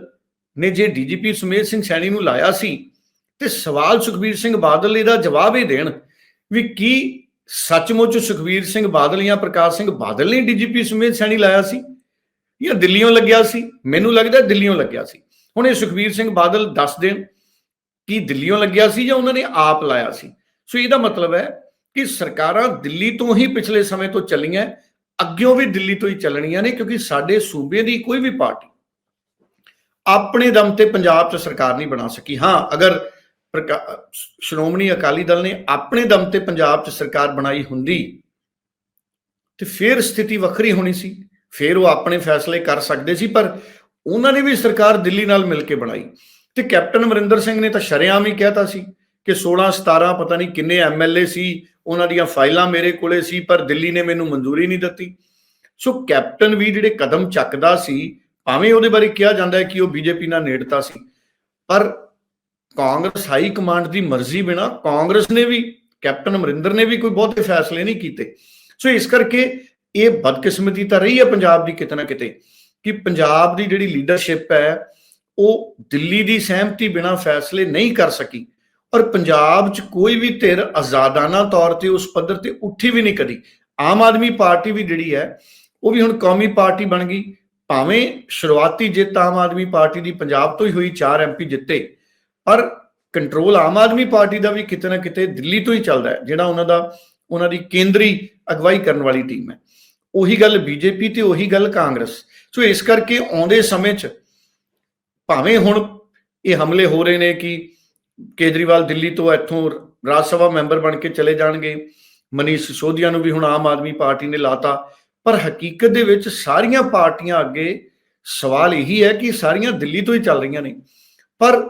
ਨੇ ਜੇ ਡੀਜੀਪੀ ਸੁਮੇਧ ਸਿੰਘ ਸੈਣੀ ਨੂੰ ਲਾਇਆ ਸੀ ਤੇ ਸਵਾਲ ਸੁਖਬੀਰ ਸਿੰਘ ਬਾਦਲ ਇਹਦਾ ਜਵਾਬ ਇਹ ਦੇਣ ਵੀ ਕੀ ਸੱਚਮੁੱਚ ਸੁਖਬੀਰ ਸਿੰਘ ਬਾਦਲ ਜਾਂ ਪ੍ਰਕਾਸ਼ ਸਿੰਘ ਬਾਦਲ ਨੇ ਡੀਜੀਪੀ ਸੁਮੇਧ ਸੈਣੀ ਲਾਇਆ ਸੀ ਜਾਂ ਦਿੱਲੀੋਂ ਲੱਗਿਆ ਸੀ? ਮੈਨੂੰ ਲੱਗਦਾ ਦਿੱਲੀੋਂ ਲੱਗਿਆ ਸੀ। ਹੁਣ ਇਹ ਸੁਖਬੀਰ ਸਿੰਘ ਬਾਦਲ ਦੱਸ ਦੇਣ ਕਿ ਦਿੱਲੀੋਂ ਲੱਗਿਆ ਸੀ ਜਾਂ ਉਹਨਾਂ ਨੇ ਆਪ ਲਾਇਆ ਸੀ। ਸੋ ਇਹਦਾ ਮਤਲਬ ਹੈ ਕਿ ਸਰਕਾਰਾਂ ਦਿੱਲੀ ਤੋਂ ਹੀ ਪਿਛਲੇ ਸਮੇਂ ਤੋਂ ਚੱਲੀਆਂ ਅੱਗਿਓਂ ਵੀ ਦਿੱਲੀ ਤੋਂ ਹੀ ਚੱਲਣੀਆਂ ਨੇ ਕਿਉਂਕਿ ਸਾਡੇ ਸੂਬੇ ਦੀ ਕੋਈ ਵੀ ਪਾਰਟੀ ਆਪਣੇ ਦਮ ਤੇ ਪੰਜਾਬ 'ਚ ਸਰਕਾਰ ਨਹੀਂ ਬਣਾ ਸਕੀ। ਹਾਂ, ਅਗਰ ਸ਼੍ਰੋਮਣੀ ਅਕਾਲੀ ਦਲ ਨੇ ਆਪਣੇ ਦਮ ਤੇ ਪੰਜਾਬ 'ਚ ਸਰਕਾਰ ਬਣਾਈ ਹੁੰਦੀ, ਤੇ ਫਿਰ ਸਥਿਤੀ ਵੱਖਰੀ ਹੋਣੀ ਸੀ। ਫਿਰ ਉਹ ਆਪਣੇ ਫੈਸਲੇ ਕਰ ਸਕਦੇ ਸੀ, ਪਰ ਉਹਨਾਂ ਨੇ ਵੀ ਸਰਕਾਰ ਦਿੱਲੀ ਨਾਲ ਮਿਲ ਕੇ ਬਣਾਈ। ਤੇ ਕੈਪਟਨ ਅਮਰਿੰਦਰ ਸਿੰਘ ਨੇ ਤਾਂ ਸ਼ਰਿਆਮ ਹੀ ਕਹਿਤਾ ਸੀ ਕਿ 16 17 ਪਤਾ ਨਹੀਂ ਕਿੰਨੇ ਐਮਐਲਏ ਸੀ ਉਹਨਾਂ ਦੀਆਂ ਫਾਈਲਾਂ ਮੇਰੇ ਕੋਲੇ ਸੀ, ਪਰ ਦਿੱਲੀ ਨੇ ਮੈਨੂੰ ਮਨਜ਼ੂਰੀ ਨਹੀਂ ਦਿੱਤੀ। ਸੋ ਕੈਪਟਨ ਵੀ ਜਿਹੜੇ ਕਦਮ ਚੱਕਦਾ ਸੀ, ਭਾਵੇਂ ਉਹਦੇ ਬਾਰੇ ਕਿਹਾ ਜਾਂਦਾ ਹੈ ਕਿ ਉਹ ਬੀਜੇਪੀ ਨਾਲ ਨੇੜਤਾ ਸੀ, ਪਰ ਕਾਂਗਰਸ ਹਾਈ ਕਮਾਂਡ ਦੀ ਮਰਜ਼ੀ ਬਿਨਾ ਕਾਂਗਰਸ ਨੇ ਵੀ, ਕੈਪਟਨ ਅਮਰਿੰਦਰ ਨੇ ਵੀ ਕੋਈ ਬਹੁਤੇ ਫੈਸਲੇ ਨਹੀਂ ਕੀਤੇ। ਸੋ ਇਸ ਕਰਕੇ ਇਹ ਬਦਕਿਸਮਤੀ ਤਾਂ ਰਹੀ ਹੈ ਪੰਜਾਬ ਦੀ ਕਿਤੇ ਨਾ ਕਿਤੇ, ਕਿ ਪੰਜਾਬ ਦੀ ਜਿਹੜੀ ਲੀਡਰਸ਼ਿਪ ਹੈ, ਉਹ ਦਿੱਲੀ ਦੀ ਸਹਿਮਤੀ ਬਿਨਾ ਫੈਸਲੇ ਨਹੀਂ ਕਰ ਸਕੀ। ਪਰ ਪੰਜਾਬ 'ਚ ਕੋਈ ਵੀ ਧਿਰ ਆਜ਼ਾਦਾਨਾ ਤੌਰ ਤੇ ਉਸ ਪੱਧਰ ਤੇ ਉੱਠੀ ਵੀ ਨਹੀਂ ਕਦੀ। ਆਮ ਆਦਮੀ ਪਾਰਟੀ ਵੀ ਜਿਹੜੀ ਹੈ, ਉਹ ਵੀ ਹੁਣ ਕੌਮੀ ਪਾਰਟੀ ਬਣ ਗਈ। ਭਾਵੇਂ ਸ਼ੁਰੂਆਤੀ ਜਿੱਤ ਆਮ ਆਦਮੀ ਪਾਰਟੀ ਦੀ ਪੰਜਾਬ ਤੋਂ ਹੀ ਹੋਈ 4 ਐਮਪੀ ਜਿੱਤੇ, ਪਰ ਕੰਟਰੋਲ ਆਮ ਆਦਮੀ ਪਾਰਟੀ ਦਾ ਵੀ ਕਿਤੇ ਨਾ ਕਿਤੇ ਦਿੱਲੀ ਤੋਂ ਹੀ ਚੱਲਦਾ ਹੈ, ਜਿਹੜਾ ਉਹਨਾਂ ਦਾ, ਉਹਨਾਂ ਦੀ ਕੇਂਦਰੀ ਅਗਵਾਈ ਕਰਨ ਵਾਲੀ ਟੀਮ ਹੈ। ਉਹੀ ਗੱਲ ਬੀਜੇਪੀ ਤੇ ਉਹੀ ਗੱਲ ਕਾਂਗਰਸ। ਸੋ ਇਸ ਕਰਕੇ ਆਉਂਦੇ ਸਮੇਂ 'ਚ ਭਾਵੇਂ ਹੁਣ ਇਹ ਹਮਲੇ ਹੋ ਰਹੇ ਨੇ ਕਿ ਕੇਜਰੀਵਾਲ ਦਿੱਲੀ ਤੋਂ ਇੱਥੋਂ ਰਾਜ ਸਭਾ ਮੈਂਬਰ ਬਣ ਕੇ ਚਲੇ ਜਾਣਗੇ। ਮਨੀਸ਼ ਸਿਸੋਦੀਆ ਨੂੰ ਵੀ ਹੁਣ ਆਮ ਆਦਮੀ ਪਾਰਟੀ ਨੇ ਲਾਤਾ। ਪਰ ਹਕੀਕਤ ਦੇ ਵਿੱਚ ਸਾਰੀਆਂ ਪਾਰਟੀਆਂ ਅੱਗੇ ਸਵਾਲ ਇਹੀ ਹੈ ਕਿ ਸਾਰੀਆਂ ਦਿੱਲੀ ਤੋਂ ਹੀ ਚੱਲ ਰਹੀਆਂ ਨੇ। ਪਰ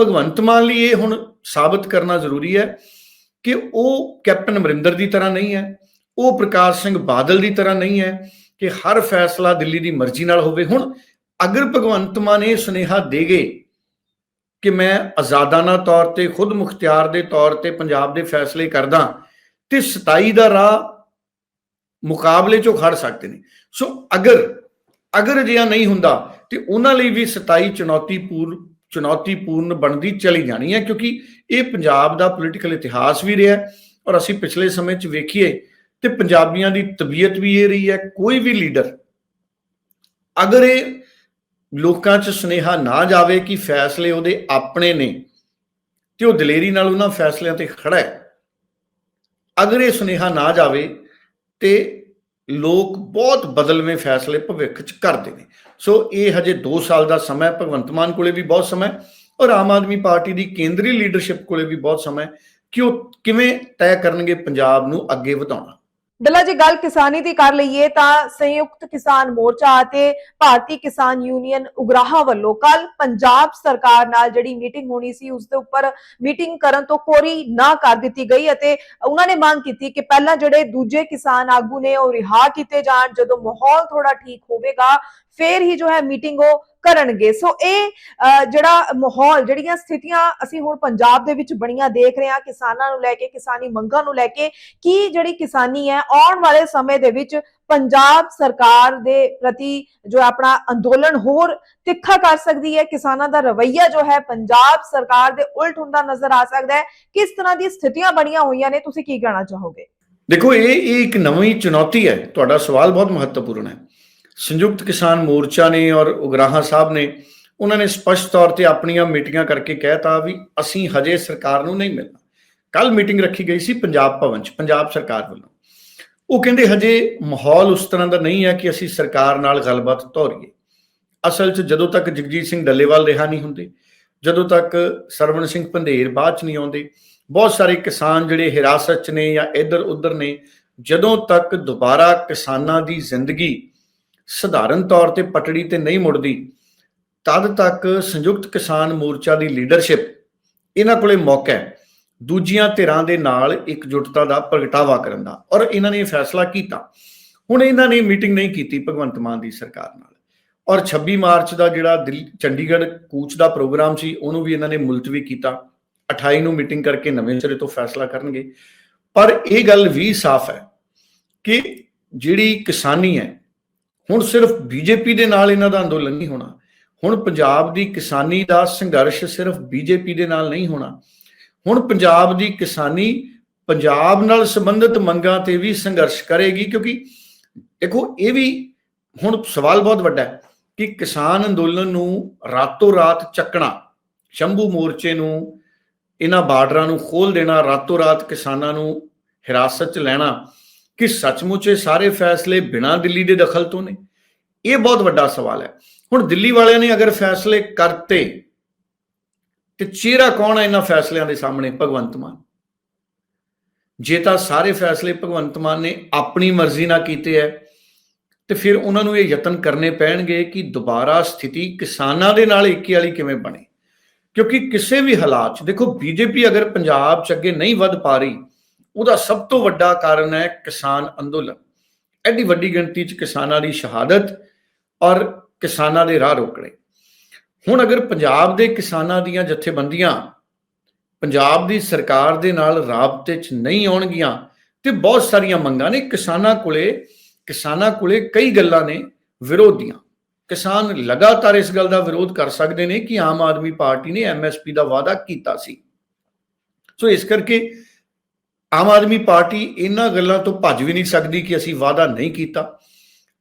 ਭਗਵੰਤ ਮਾਨ ਲਈ ਇਹ ਹੁਣ ਸਾਬਤ ਕਰਨਾ ਜ਼ਰੂਰੀ ਹੈ ਕਿ ਉਹ ਕੈਪਟਨ ਅਮਰਿੰਦਰ ਦੀ ਤਰ੍ਹਾਂ ਨਹੀਂ ਹੈ। ਉਹ ਪ੍ਰਕਾਸ਼ ਸਿੰਘ ਬਾਦਲ ਦੀ ਤਰ੍ਹਾਂ ਨਹੀਂ ਹੈ ਕਿ ਹਰ ਫੈਸਲਾ ਦਿੱਲੀ ਦੀ ਮਰਜ਼ੀ ਨਾਲ ਹੋਵੇ। ਹੁਣ ਅਗਰ ਭਗਵੰਤ ਮਾਨ ਇਹ ਸੁਨੇਹਾ ਦੇਗੇ ਕਿ ਮੈਂ ਆਜ਼ਾਦਾਨਾ ਤੌਰ ਤੇ, ਖੁਦ ਮੁਖਤਿਆਰ ਦੇ ਤੌਰ ਤੇ ਪੰਜਾਬ ਦੇ ਫੈਸਲੇ ਕਰਦਾ ਤੇ 27 ਦਾ ਰਾਹ ਮੁਕਾਬਲੇ ਚੋਂ ਖੜ ਸਕਦੇ ਨੇ। ਸੋ ਅਗਰ ਅਗਰ ਅਜਿਹਾ ਨਹੀਂ ਹੁੰਦਾ ਤੇ ਉਹਨਾਂ ਲਈ ਵੀ 27 ਚੁਣੌਤੀਪੂਰਨ ਚੁਣੌਤੀਪੂਰਨ ਬਣਦੀ ਚਲੀ ਜਾਣੀ ਹੈ ਕਿਉਂਕਿ ਇਹ ਪੰਜਾਬ ਦਾ ਪੋਲੀਟੀਕਲ ਇਤਿਹਾਸ ਵੀ ਰਿਹਾ ਔਰ ਅਸੀਂ ਪਿਛਲੇ ਸਮੇਂ 'ਚ ਵੇਖੀਏ ਤੇ ਪੰਜਾਬੀਆਂ ਦੀ ਤਬੀਅਤ ਵੀ ਇਹ ਰਹੀ ਹੈ, ਕੋਈ ਵੀ ਲੀਡਰ ਅਗਰ ਇਹ ਲੋਕਾਂ 'ਚ ਸੁਨੇਹਾ ਨਾ ਜਾਵੇ ਕਿ ਫੈਸਲੇ ਉਹਦੇ ਆਪਣੇ ਨੇ ਤੇ ਉਹ ਦਲੇਰੀ ਨਾਲ ਉਹਨਾਂ ਫੈਸਲਿਆਂ ਤੇ ਖੜਾ ਹੈ। ਅਗਰ ਇਹ ਸੁਨੇਹਾ ਨਾ ਜਾਵੇ ਤੇ ਲੋਕ ਬਹੁਤ ਬਦਲਵੇਂ ਫੈਸਲੇ ਭਵਿੱਖ 'ਚ ਕਰਦੇ ਨੇ। ਸੋ ਇਹ ਹਜੇ 2 ਸਾਲ ਦਾ ਸਮਾਂ ਹੈ, ਭਗਵੰਤ ਮਾਨ ਕੋਲੇ ਵੀ ਬਹੁਤ ਸਮਾਂ ਹੈ ਔਰ ਆਮ ਆਦਮੀ ਪਾਰਟੀ ਦੀ ਕੇਂਦਰੀ ਲੀਡਰਸ਼ਿਪ ਕੋਲੇ ਵੀ ਬਹੁਤ ਸਮਾਂ ਹੈ ਕਿ ਉਹ ਕਿਵੇਂ ਤੈਅ ਕਰਨਗੇ ਪੰਜਾਬ ਨੂੰ ਅੱਗੇ ਵਧਾਉਣਾ। ਬਿੱਲਾ ਜੀ ਗੱਲ ਕਿਸਾਨੀ ਦੀ ਕਰ ਲਈਏ ਤਾਂ ਸੰਯੁਕਤ ਕਿਸਾਨ ਮੋਰਚਾ ਅਤੇ ਭਾਰਤੀ ਕਿਸਾਨ ਯੂਨੀਅਨ ਉਗਰਾਹਾ ਵੱਲੋਂ ਕੱਲ ਪੰਜਾਬ ਸਰਕਾਰ ਨਾਲ ਜਿਹੜੀ ਮੀਟਿੰਗ ਹੋਣੀ ਸੀ, ਉਸ ਦੇ ਉੱਪਰ ਮੀਟਿੰਗ ਕਰਨ ਤੋਂ ਕੋਰੀ ਨਾ ਕਰ ਦਿੱਤੀ ਗਈ ਅਤੇ ਉਹਨਾਂ ਨੇ ਮੰਗ ਕੀਤੀ ਕਿ ਪਹਿਲਾਂ ਜਿਹੜੇ ਦੂਜੇ ਕਿਸਾਨ ਆਗੂ ਨੇ ਉਹ ਰਿਹਾ ਕੀਤੇ ਜਾਣ, ਜਦੋਂ ਮਾਹੌਲ ਥੋੜਾ ਠੀਕ ਹੋਵੇਗਾ ਫੇਰ ਹੀ ਜੋ ਹੈ ਮੀਟਿੰਗ ਉਹ ਕਰਨਗੇ। ਸੋ ਇਹ ਜਿਹੜਾ ਮਾਹੌਲ, ਜਿਹੜੀਆਂ ਸਥਿਤੀਆਂ ਅਸੀਂ ਹੁਣ ਪੰਜਾਬ ਦੇ ਵਿੱਚ ਬਣੀਆਂ ਦੇਖ ਰਹੇ ਹਾਂ, ਕਿਸਾਨਾਂ ਨੂੰ ਲੈ ਕੇ, ਕਿਸਾਨੀ ਮੰਗਾਂ ਨੂੰ ਲੈ ਕੇ, ਕੀ ਜਿਹੜੀ ਕਿਸਾਨੀ ਹੈ, ਆਉਣ ਵਾਲੇ ਸਮੇਂ ਦੇ ਵਿੱਚ ਪੰਜਾਬ ਸਰਕਾਰ ਦੇ ਪ੍ਰਤੀ ਜੋ ਆਪਣਾ ਅੰਦੋਲਨ ਹੋਰ ਤਿੱਖਾ ਕਰ ਸਕਦੀ ਹੈ, ਕਿਸਾਨਾਂ ਦਾ ਰਵੱਈਆ ਜੋ ਹੈ ਪੰਜਾਬ ਸਰਕਾਰ ਦੇ ਉਲਟ ਹੁੰਦਾ ਨਜ਼ਰ ਆ ਸਕਦਾ ਹੈ। ਕਿਸ ਤਰ੍ਹਾਂ ਦੀ ਸਥਿਤੀਆਂ ਬਣੀਆਂ ਹੋਈਆਂ ਨੇ, ਤੁਸੀਂ ਕੀ ਕਹਿਣਾ ਚਾਹੋਗੇ? ਦੇਖੋ ਇਹ ਇੱਕ ਨਵੀਂ ਚੁਣੌਤੀ ਹੈ। ਤੁਹਾਡਾ ਸਵਾਲ ਬਹੁਤ ਮਹੱਤਵਪੂਰਨ ਹੈ। ਸੰਯੁਕਤ ਕਿਸਾਨ ਮੋਰਚਾ ਨੇ ਔਰ ਉਗਰਾਹਾ ਸਾਹਿਬ ਨੇ ਉਹਨਾਂ ਨੇ ਸਪਸ਼ਟ ਤੌਰ ਤੇ ਆਪਣੀਆਂ ਮੀਟਿੰਗਾਂ ਕਰਕੇ ਕਹਿਤਾ ਵੀ ਅਸੀਂ ਹਜੇ ਸਰਕਾਰ ਨੂੰ ਨਹੀਂ ਮਿਲਣਾ। ਕੱਲ ਮੀਟਿੰਗ ਰੱਖੀ ਗਈ ਸੀ ਪੰਜਾਬ ਭਵਨ 'ਚ, ਪੰਜਾਬ ਸਰਕਾਰ ਵੱਲੋਂ। ਉਹ ਕਹਿੰਦੇ ਹਜੇ ਮਾਹੌਲ ਉਸ ਤਰ੍ਹਾਂ ਦਾ ਨਹੀਂ ਹੈ ਕਿ ਅਸੀਂ ਸਰਕਾਰ ਨਾਲ ਗੱਲਬਾਤ ਤੋਰੀਏ। ਅਸਲ 'ਚ ਜਦੋਂ ਤੱਕ ਜਗਜੀਤ ਸਿੰਘ ਡੱਲੇਵਾਲ ਰਿਹਾ ਨਹੀਂ ਹੁੰਦੇ, ਜਦੋਂ ਤੱਕ ਸਰਵਣ ਸਿੰਘ ਪੰਧੇਰ ਬਾਅਦ 'ਚ ਨਹੀਂ ਆਉਂਦੇ, ਬਹੁਤ ਸਾਰੇ ਕਿਸਾਨ ਜਿਹੜੇ ਹਿਰਾਸਤ 'ਚ ਨੇ ਜਾਂ ਇੱਧਰ ਉੱਧਰ ਨੇ, ਜਦੋਂ ਤੱਕ ਦੁਬਾਰਾ ਕਿਸਾਨਾਂ ਦੀ ਜ਼ਿੰਦਗੀ ਸਧਾਰਨ ਤੌਰ ਤੇ ਪਟੜੀ ਤੇ ਨਹੀਂ ਮੁੜਦੀ, ਤਦ ਤੱਕ ਸੰਯੁਕਤ ਕਿਸਾਨ ਮੋਰਚਾ ਦੀ ਲੀਡਰਸ਼ਿਪ ਇਹਨਾਂ ਕੋਲੇ ਮੌਕਾ ਹੈ, ਦੂਜੀਆਂ ਧਿਰਾਂ ਦੇ ਨਾਲ ਇਕਜੁੱਟਤਾ ਦਾ ਪ੍ਰਗਟਾਵਾ ਕਰਨ ਦਾ। ਔਰ ਇਹਨਾਂ ਨੇ ਫੈਸਲਾ ਕੀਤਾ। ਹੁਣ ਇਹਨਾਂ ਨੇ ਮੀਟਿੰਗ ਨਹੀਂ ਕੀਤੀ ਭਗਵੰਤ ਮਾਨ ਦੀ ਸਰਕਾਰ ਨਾਲ। ਔਰ 26 ਮਾਰਚ ਦਾ ਜਿਹੜਾ ਦਿੱਲੀ, ਚੰਡੀਗੜ੍ਹ ਕੂਚ ਦਾ ਪ੍ਰੋਗਰਾਮ ਸੀ, ਉਹਨੂੰ ਵੀ ਇਹਨਾਂ ਨੇ ਮੁਲਤਵੀ ਕੀਤਾ। 28 ਨੂੰ ਮੀਟਿੰਗ ਕਰਕੇ ਨਵੇਂ ਸਿਰੇ ਤੋਂ ਫੈਸਲਾ ਕਰਨਗੇ। ਪਰ ਇਹ ਗੱਲ ਵੀ ਸਾਫ਼ ਹੈ ਕਿ ਜਿਹੜੀ ਕਿਸਾਨੀ ਹੈ ਹੁਣ ਸਿਰਫ ਬੀਜੇਪੀ ਦੇ ਨਾਲ ਇਹਨਾਂ ਦਾ ਅੰਦੋਲਨ ਨਹੀਂ ਹੋਣਾ। ਹੁਣ ਪੰਜਾਬ ਦੀ ਕਿਸਾਨੀ ਦਾ ਸੰਘਰਸ਼ ਸਿਰਫ ਬੀਜੇਪੀ ਦੇ ਨਾਲ ਨਹੀਂ ਹੋਣਾ। ਹੁਣ ਪੰਜਾਬ ਦੀ ਕਿਸਾਨੀ ਪੰਜਾਬ ਨਾਲ ਸੰਬੰਧਿਤ ਮੰਗਾਂ ਤੇ ਵੀ ਸੰਘਰਸ਼ ਕਰੇਗੀ ਕਿਉਂਕਿ ਦੇਖੋ ਇਹ ਵੀ ਹੁਣ ਸਵਾਲ ਬਹੁਤ ਵੱਡਾ ਹੈ ਕਿ ਕਿਸਾਨ ਅੰਦੋਲਨ ਨੂੰ ਰਾਤੋਂ ਰਾਤ ਚੱਕਣਾ, ਸ਼ੰਭੂ ਮੋਰਚੇ ਨੂੰ, ਇਹਨਾਂ ਬਾਰਡਰਾਂ ਨੂੰ ਖੋਲ ਦੇਣਾ, ਰਾਤੋਂ ਰਾਤ ਕਿਸਾਨਾਂ ਨੂੰ ਹਿਰਾਸਤ 'ਚ ਲੈਣਾ ਕਿ ਸੱਚਮੁੱਚ ਇਹ ਸਾਰੇ ਫੈਸਲੇ ਬਿਨਾਂ ਦਿੱਲੀ ਦੇ ਦਖਲ ਤੋਂ ਨੇ? ਇਹ ਬਹੁਤ ਵੱਡਾ ਸਵਾਲ ਹੈ। ਹੁਣ ਦਿੱਲੀ ਵਾਲਿਆਂ ਨੇ ਅਗਰ ਫੈਸਲੇ ਕਰਤੇ, ਤੇ ਚਿਹਰਾ ਕੌਣ ਹੈ ਇਹਨਾਂ ਫੈਸਲਿਆਂ ਦੇ ਸਾਹਮਣੇ? ਭਗਵੰਤ ਮਾਨ। ਜੇ ਤਾਂ ਸਾਰੇ ਫੈਸਲੇ ਭਗਵੰਤ ਮਾਨ ਨੇ ਆਪਣੀ ਮਰਜ਼ੀ ਨਾਲ ਕੀਤੇ ਐ, ਤੇ ਫਿਰ ਉਹਨਾਂ ਨੂੰ ਇਹ ਯਤਨ ਕਰਨੇ ਪੈਣਗੇ ਕਿ ਦੁਬਾਰਾ ਸਥਿਤੀ ਕਿਸਾਨਾਂ ਦੇ ਨਾਲ ਏਕੀ ਵਾਲੀ ਕਿਵੇਂ ਬਣੇ? ਕਿਉਂਕਿ ਕਿਸੇ ਵੀ ਹਾਲਾਤ 'ਚ, ਦੇਖੋ, ਬੀਜੇਪੀ ਅਗਰ ਪੰਜਾਬ 'ਚ ਅੱਗੇ ਨਹੀਂ ਵੱਧ ਪਾ ਰਹੀ ਉਹਦਾ ਸਭ ਤੋਂ ਵੱਡਾ ਕਾਰਨ ਹੈ ਕਿਸਾਨ ਅੰਦੋਲਨ। ਐਡੀ ਵੱਡੀ ਗਿਣਤੀ 'ਚ ਕਿਸਾਨਾਂ ਦੀ ਸ਼ਹਾਦਤ ਔਰ ਕਿਸਾਨਾਂ ਦੇ ਰਾਹ ਰੋਕਣੇ। ਹੁਣ ਅਗਰ ਪੰਜਾਬ ਦੇ ਕਿਸਾਨਾਂ ਦੀਆਂ ਜਥੇਬੰਦੀਆਂ ਪੰਜਾਬ ਦੀ ਸਰਕਾਰ ਦੇ ਨਾਲ ਰਾਬਤੇ 'ਚ ਨਹੀਂ ਆਉਣਗੀਆਂ ਤੇ ਬਹੁਤ ਸਾਰੀਆਂ ਮੰਗਾਂ ਨੇ, ਕਿਸਾਨਾਂ ਕੋਲੇ ਕਿਸਾਨਾਂ ਕੋਲੇ ਕਈ ਗੱਲਾਂ ਨੇ ਵਿਰੋਧ ਦੀਆਂ। ਕਿਸਾਨ ਲਗਾਤਾਰ ਇਸ ਗੱਲ ਦਾ ਵਿਰੋਧ ਕਰ ਸਕਦੇ ਨੇ ਕਿ ਆਮ ਆਦਮੀ ਪਾਰਟੀ ਨੇ ਐਮਐਸਪੀ ਦਾ ਵਾਅਦਾ ਕੀਤਾ ਸੀ। ਸੋ ਇਸ ਕਰਕੇ ਆਮ ਆਦਮੀ ਪਾਰਟੀ ਇਹਨਾਂ ਗੱਲਾਂ ਤੋਂ ਭੱਜ ਵੀ ਨਹੀਂ ਸਕਦੀ ਕਿ ਅਸੀਂ ਵਾਅਦਾ ਨਹੀਂ ਕੀਤਾ।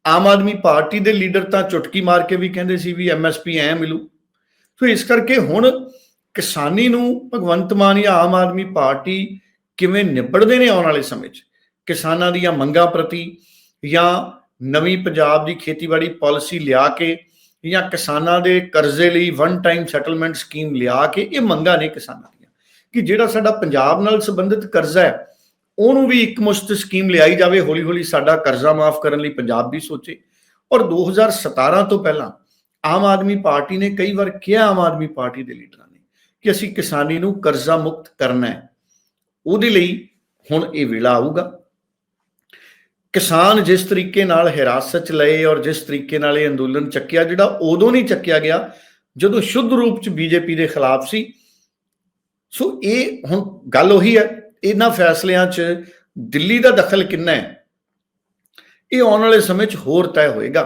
ਆਮ ਆਦਮੀ ਪਾਰਟੀ ਦੇ ਲੀਡਰ ਤਾਂ ਚੁਟਕੀ ਮਾਰ ਕੇ ਵੀ ਕਹਿੰਦੇ ਸੀ ਵੀ ਐਮਐਸਪੀ ਐ ਮਿਲੂ। ਸੋ ਇਸ ਕਰਕੇ ਹੁਣ ਕਿਸਾਨੀ ਨੂੰ ਭਗਵੰਤ ਮਾਨ ਜਾਂ ਆਮ ਆਦਮੀ ਪਾਰਟੀ ਕਿਵੇਂ ਨਿਬੜਦੇ ਨੇ ਆਉਣ ਵਾਲੇ ਸਮੇਂ 'ਚ? ਕਿਸਾਨਾਂ ਦੀਆਂ ਮੰਗਾਂ ਪ੍ਰਤੀ ਜਾਂ ਨਵੀਂ ਪੰਜਾਬ ਦੀ ਖੇਤੀਬਾੜੀ ਪਾਲਿਸੀ ਲਿਆ ਕੇ ਜਾਂ ਕਿਸਾਨਾਂ ਦੇ ਕਰਜ਼ੇ ਲਈ ਵਨ ਟਾਈਮ ਸੈਟਲਮੈਂਟ ਸਕੀਮ ਲਿਆ ਕੇ ਇਹ ਮੰਗਾਂ ਨੇ ਕਿਸਾਨਾਂ ਦੀਆਂ? ਕਿ ਜਿਹੜਾ ਸਾਡਾ ਪੰਜਾਬ ਨਾਲ ਸੰਬੰਧਿਤ ਕਰਜ਼ਾ ਹੈ, ਉਹਨੂੰ ਵੀ ਇੱਕ ਮੁਸ਼ਤ ਸਕੀਮ ਲਿਆਈ ਜਾਵੇ ਹੌਲੀ ਹੌਲੀ ਸਾਡਾ ਕਰਜ਼ਾ ਮਾਫ ਕਰਨ ਲਈ ਪੰਜਾਬ ਵੀ ਸੋਚੇ। ਔਰ 2017 ਤੋਂ ਪਹਿਲਾਂ ਆਮ ਆਦਮੀ ਪਾਰਟੀ ਨੇ, ਕਈ ਵਾਰ ਕਿਹਾ ਆਮ ਆਦਮੀ ਪਾਰਟੀ ਦੇ ਲੀਡਰਾਂ ਨੇ ਕਿ ਅਸੀਂ ਕਿਸਾਨੀ ਨੂੰ ਕਰਜ਼ਾ ਮੁਕਤ ਕਰਨਾ ਹੈ। ਉਹਦੇ ਲਈ ਹੁਣ ਇਹ ਵੇਲਾ ਆਊਗਾ। ਕਿਸਾਨ ਜਿਸ ਤਰੀਕੇ ਨਾਲ ਹਿਰਾਸਤ ਚ ਲਏ ਔਰ ਜਿਸ ਤਰੀਕੇ ਨਾਲ ਇਹ ਅੰਦੋਲਨ ਚੱਕਿਆ, ਜਿਹੜਾ ਉਦੋਂ ਨਹੀਂ ਚੱਕਿਆ ਗਿਆ, ਜਦੋਂ ਸ਼ੁੱਧ ਰੂਪ ਚ ਬੀਜੇਪੀ ਦੇ ਖਿਲਾਫ ਸੀ ਸੋ ਇਹ ਹੁਣ ਗੱਲ ਉਹੀ ਹੈ, ਇਹਨਾਂ ਫੈਸਲਿਆਂ ਚ ਦਿੱਲੀ ਦਾ ਦਖਲ ਕਿੰਨਾ ਹੈ? ਇਹ ਆਉਣ ਵਾਲੇ ਸਮੇਂ ਚ ਹੋਰ ਤੈਅ ਹੋਏਗਾ।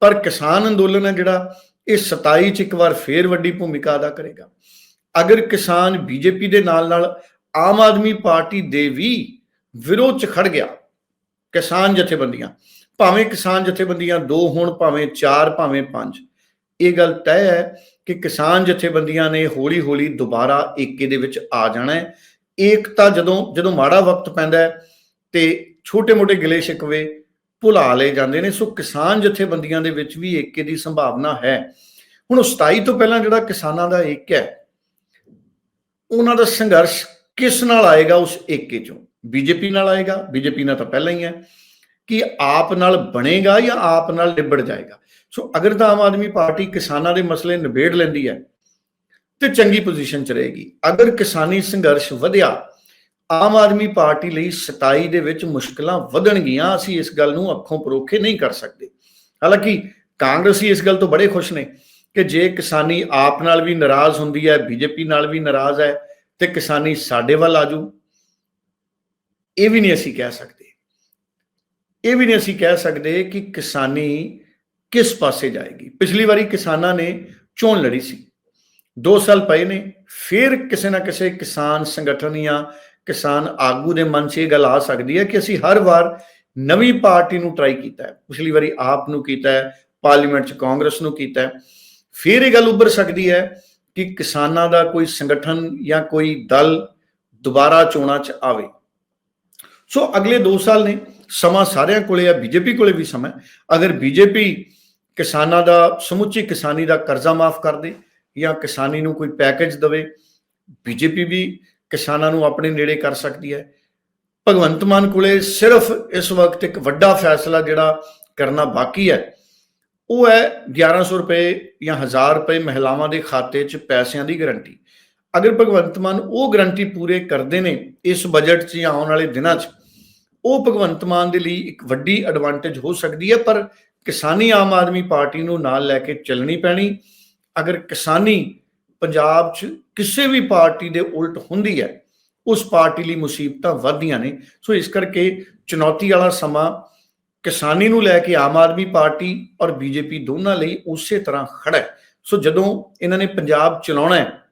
ਪਰ ਕਿਸਾਨ ਅੰਦੋਲਨ ਹੈ ਜਿਹੜਾ, ਇਹ 27 ਚ ਇੱਕ ਵਾਰ ਫੇਰ ਵੱਡੀ ਭੂਮਿਕਾ ਅਦਾ ਕਰੇਗਾ। ਅਗਰ ਕਿਸਾਨ ਬੀਜੇਪੀ ਦੇ ਨਾਲ ਨਾਲ ਆਮ ਆਦਮੀ ਪਾਰਟੀ ਦੇ ਵੀ ਵਿਰੋਧ ਚ ਖੜ ਗਿਆ, ਕਿਸਾਨ ਜਥੇਬੰਦੀਆਂ, ਭਾਵੇਂ ਕਿਸਾਨ ਜਥੇਬੰਦੀਆਂ ਦੋ ਹੋਣ, ਭਾਵੇਂ ਚਾਰ, ਭਾਵੇਂ ਪੰਜ, ਇਹ ਗੱਲ ਤੈਅ ਹੈ ਕਿ ਕਿਸਾਨ ਜਥੇਬੰਦੀਆਂ ਨੇ ਹੌਲੀ-ਹੌਲੀ ਦੁਬਾਰਾ ਏਕੇ ਦੇ ਵਿੱਚ ਆ ਜਾਣਾ ਹੈ। ਏਕਤਾ ਜਦੋਂ ਜਦੋਂ ਮਾੜਾ ਵਕਤ ਪੈਂਦਾ ਹੈ ਤੇ ਛੋਟੇ-ਮੋਟੇ ਗਿਲੇ ਸ਼ਿਕਵੇ ਭੁਲਾ ਲਏ ਜਾਂਦੇ ਨੇ, ਸੋ ਕਿਸਾਨ ਜਥੇਬੰਦੀਆਂ ਦੇ ਵਿੱਚ ਵੀ ਏਕੇ ਦੀ ਸੰਭਾਵਨਾ ਹੈ। ਹੁਣ 27 ਤੋਂ ਪਹਿਲਾਂ ਜਿਹੜਾ ਕਿਸਾਨਾਂ ਦਾ ਏਕ ਹੈ, ਉਹਨਾਂ ਦਾ ਸੰਘਰਸ਼ ਕਿਸ ਨਾਲ ਆਏਗਾ ਉਸ ਏਕੇ ਚੋਂ? ਬੀਜੇਪੀ ਨਾਲ ਆਏਗਾ? ਬੀਜੇਪੀ ਨਾਲ ਤਾਂ ਪਹਿਲਾਂ ਹੀ ਹੈ। ਕਿ ਆਪ ਨਾਲ ਬਣੇਗਾ ਜਾਂ ਆਪ ਨਾਲ ਨਿਬੜ ਜਾਏਗਾ? ਸੋ ਅਗਰ ਤਾਂ ਆਮ ਆਦਮੀ ਪਾਰਟੀ ਕਿਸਾਨਾਂ ਦੇ ਮਸਲੇ ਨਿਬੇੜ ਲੈਂਦੀ ਹੈ, ਤੇ ਚੰਗੀ ਪੋਜੀਸ਼ਨ 'ਚ ਰਹੇਗੀ। ਅਗਰ ਕਿਸਾਨੀ ਸੰਘਰਸ਼ ਵਧਿਆ, ਆਮ ਆਦਮੀ ਪਾਰਟੀ ਲਈ 27 ਦੇ ਵਿੱਚ ਮੁਸ਼ਕਲਾਂ ਵਧਣਗੀਆਂ, ਅਸੀਂ ਇਸ ਗੱਲ ਨੂੰ ਅੱਖੋਂ ਪਰੋਖੇ ਨਹੀਂ ਕਰ ਸਕਦੇ। ਹਾਲਾਂਕਿ ਕਾਂਗਰਸੀ ਇਸ ਗੱਲ ਤੋਂ ਬੜੇ ਖੁਸ਼ ਨੇ ਕਿ ਜੇ ਕਿਸਾਨੀ ਆਪ ਨਾਲ ਵੀ ਨਾਰਾਜ਼ ਹੁੰਦੀ ਹੈ, ਬੀਜੇਪੀ ਨਾਲ ਵੀ ਨਾਰਾਜ਼ ਹੈ, ਤੇ ਕਿਸਾਨੀ ਸਾਡੇ ਵੱਲ ਆਜੂ। ਇਹ ਵੀ ਨਹੀਂ ਅਸੀਂ ਕਹਿ ਸਕਦੇ। ਇਹ ਵੀ ਨਹੀਂ ਅਸੀਂ ਕਹਿ ਸਕਦੇ ਕਿ ਕਿਸਾਨੀ ਕਿਸ ਪਾਸੇ ਜਾਏਗੀ? ਪਿਛਲੀ ਵਾਰੀ ਕਿਸਾਨਾਂ ਨੇ ਚੋਣ ਲੜੀ ਸੀ। 2 ਸਾਲ ਪਏ ਨੇ, ਫਿਰ ਕਿਸੇ ਨਾ ਕਿਸੇ ਕਿਸਾਨ ਸੰਗਠਨ ਜਾਂ ਕਿਸਾਨ ਆਗੂ ਦੇ ਮਨ 'ਚ ਇਹ ਗੱਲ ਆ ਸਕਦੀ ਹੈ ਕਿ ਅਸੀਂ ਹਰ ਵਾਰ ਨਵੀਂ ਪਾਰਟੀ ਨੂੰ ਟਰਾਈ ਕੀਤਾ ਹੈ। ਪਿਛਲੀ ਵਾਰੀ ਆਪ ਨੂੰ ਕੀਤਾ ਹੈ, ਪਾਰਲੀਮੈਂਟ 'ਚ ਕਾਂਗਰਸ ਨੂੰ ਕੀਤਾ ਹੈ। ਫਿਰ ਇਹ ਗੱਲ ਉੱਭਰ ਸਕਦੀ ਹੈ ਕਿ ਕਿਸਾਨਾਂ ਦਾ ਕੋਈ ਸੰਗਠਨ ਜਾਂ ਕੋਈ ਦਲ ਦੁਬਾਰਾ ਚੋਣਾਂ 'ਚ ਆਵੇ। ਸੋ ਅਗਲੇ 2 ਸਾਲ ਨੇ, ਸਮਾਂ ਸਾਰਿਆਂ ਕੋਲੇ ਆ ਬੀਜੇਪੀ ਕੋਲੇ ਵੀ ਸਮਾਂ ਅਗਰ ਬੀਜੇਪੀ ਕਿਸਾਨਾਂ ਦਾ, ਸਮੁੱਚੀ ਕਿਸਾਨੀ ਦਾ ਕਰਜ਼ਾ ਮਾਫ ਕਰ ਦੇ ਜਾਂ ਕਿਸਾਨੀ ਨੂੰ ਕੋਈ ਪੈਕੇਜ ਦੇਵੇ, ਬੀਜੇਪੀ ਵੀ ਕਿਸਾਨਾਂ ਨੂੰ ਆਪਣੇ ਨੇੜੇ ਕਰ ਸਕਦੀ ਹੈ। ਭਗਵੰਤ ਮਾਨ ਕੋਲੇ ਸਿਰਫ ਇਸ ਵਕਤ ਇੱਕ ਵੱਡਾ ਫੈਸਲਾ ਜਿਹੜਾ ਕਰਨਾ ਬਾਕੀ ਹੈ, ਉਹ ਹੈ 1100 ਰੁਪਏ ਜਾਂ 1000 ਰੁਪਏ ਮਹਿਲਾਵਾਂ ਦੇ ਖਾਤੇ 'ਚ ਪੈਸਿਆਂ ਦੀ ਗਾਰੰਟੀ ਅਗਰ ਭਗਵੰਤ ਮਾਨ ਉਹ ਗਾਰੰਟੀ ਪੂਰੇ ਕਰਦੇ ਨੇ ਇਸ ਬਜਟ 'ਚ ਜਾਂ ਆਉਣ ਵਾਲੇ ਦਿਨਾਂ 'ਚ, ਉਹ ਭਗਵੰਤ ਮਾਨ ਦੇ ਲਈ ਇੱਕ ਵੱਡੀ ਐਡਵਾਂਟੇਜ ਹੋ ਸਕਦੀ ਹੈ, ਪਰ ਕਿਸਾਨੀ ਆਮ ਆਦਮੀ ਪਾਰਟੀ ਨੂੰ ਨਾਲ ਲੈ ਕੇ ਚੱਲਣੀ ਪੈਣੀ। ਅਗਰ ਕਿਸਾਨੀ ਪੰਜਾਬ 'ਚ ਕਿਸੇ ਵੀ ਪਾਰਟੀ ਦੇ ਉਲਟ ਹੁੰਦੀ ਹੈ, ਉਸ ਪਾਰਟੀ ਲਈ ਮੁਸੀਬਤਾਂ ਵੱਧਦੀਆਂ ਨੇ। ਸੋ ਇਸ ਕਰਕੇ ਚੁਣੌਤੀ ਵਾਲਾ ਸਮਾਂ ਕਿਸਾਨੀ ਨੂੰ ਲੈ ਕੇ ਆਮ ਆਦਮੀ ਪਾਰਟੀ ਔਰ ਬੀਜੇਪੀ ਦੋਨਾਂ ਲਈ ਉਸੇ ਤਰ੍ਹਾਂ ਖੜਾ ਹੈ। ਸੋ ਜਦੋਂ ਇਹਨਾਂ ਨੇ ਪੰਜਾਬ ਚਲਾਉਣਾ ਹੈ,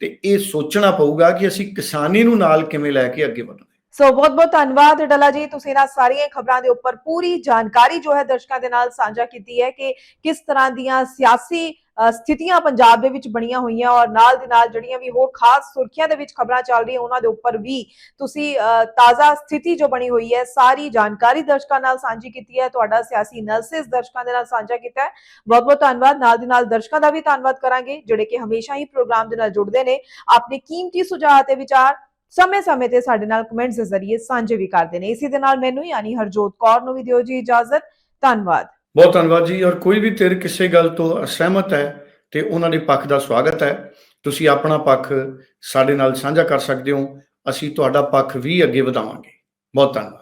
ਤੇ ਇਹ ਸੋਚਣਾ ਪਊਗਾ ਕਿ ਅਸੀਂ ਕਿਸਾਨੀ ਨੂੰ ਨਾਲ ਕਿਵੇਂ ਲੈ ਕੇ ਅੱਗੇ ਵਧਣਾ। ਸੋ ਬਹੁਤ ਬਹੁਤ ਧੰਨਵਾਦ ਡਲਾ ਜੀ ਤੁਸੀਂ ਇਹਨਾਂ ਸਾਰੀਆਂ ਖਬਰਾਂ ਦੇ ਉੱਪਰ ਪੂਰੀ ਜਾਣਕਾਰੀ ਜੋ ਹੈ ਦਰਸ਼ਕਾਂ ਦੇ ਨਾਲ ਸਾਂਝਾ ਕੀਤੀ ਹੈ ਕਿ ਕਿਸ ਤਰ੍ਹਾਂ ਦੀਆਂ ਸਿਆਸੀ ਸਥਿਤੀਆਂ ਪੰਜਾਬ ਦੇ ਵਿੱਚ ਬਣੀਆਂ ਹੋਈਆਂ ਔਰ ਨਾਲ ਦੀ ਨਾਲ ਜਿਹੜੀਆਂ ਵੀ ਹੋਰ ਖਾਸ ਸੁਰਖੀਆਂ ਦੇ ਵਿੱਚ ਖਬਰਾਂ ਚੱਲ ਰਹੀਆਂ ਉਹਨਾਂ ਦੇ ਉੱਪਰ ਵੀ ਤੁਸੀਂ ਅ, ਤਾਜ਼ਾ ਸਥਿਤੀ ਜੋ ਬਣੀ ਹੋਈ ਹੈ ਸਾਰੀ ਜਾਣਕਾਰੀ ਦਰਸ਼ਕਾਂ ਨਾਲ ਸਾਂਝੀ ਕੀਤੀ ਹੈ ਤੁਹਾਡਾ ਸਿਆਸੀ ਐਨਾਲਿਸਿਸ ਦਰਸ਼ਕਾਂ ਦੇ ਨਾਲ ਸਾਂਝਾ ਕੀਤਾ ਹੈ। ਬਹੁਤ ਬਹੁਤ ਧੰਨਵਾਦ ਨਾਲ ਦੀ ਨਾਲ ਦਰਸ਼ਕਾਂ ਦਾ ਵੀ ਧੰਨਵਾਦ ਕਰਾਂਗੇ ਜਿਹੜੇ ਕਿ ਹਮੇਸ਼ਾ ਹੀ ਪ੍ਰੋਗਰਾਮ ਦੇ ਨਾਲ ਜੁੜਦੇ ਨੇ ਆਪਣੇ ਕੀਮਤੀ ਸੁਝਾਅ ਤੇ ਵਿਚਾਰ ਸਮੇਂ-ਸਮੇਂ ਤੇ ਸਾਡੇ ਨਾਲ ਕਮੈਂਟਸ ਦੇ ਜ਼ਰੀਏ ਸਾਂਝੇ ਵੀ ਕਰਦੇ ਨੇ। ਇਸੇ ਦੇ ਨਾਲ ਮੈਨੂੰ ਯਾਨੀ ਹਰਜੋਤ ਕੌਰ ਨੂੰ ਵੀ ਦਿਓ ਜੀ ਇਜਾਜ਼ਤ। ਧੰਨਵਾਦ। ਬਹੁਤ ਧੰਨਵਾਦ ਜੀ। ਔਰ ਕੋਈ ਵੀ ਧਿਰ ਕਿਸੇ ਗੱਲ ਤੋਂ ਅਸਹਿਮਤ ਹੈ ਤੇ ਉਹਨਾਂ ਦੇ ਪੱਖ ਦਾ ਸਵਾਗਤ ਹੈ, ਤੁਸੀਂ ਆਪਣਾ ਪੱਖ ਸਾਡੇ ਨਾਲ ਸਾਂਝਾ ਕਰ ਸਕਦੇ ਹੋ। ਅਸੀਂ ਤੁਹਾਡਾ ਪੱਖ ਵੀ ਅੱਗੇ ਵਧਾਵਾਂਗੇ। ਬਹੁਤ ਧੰਨਵਾਦ।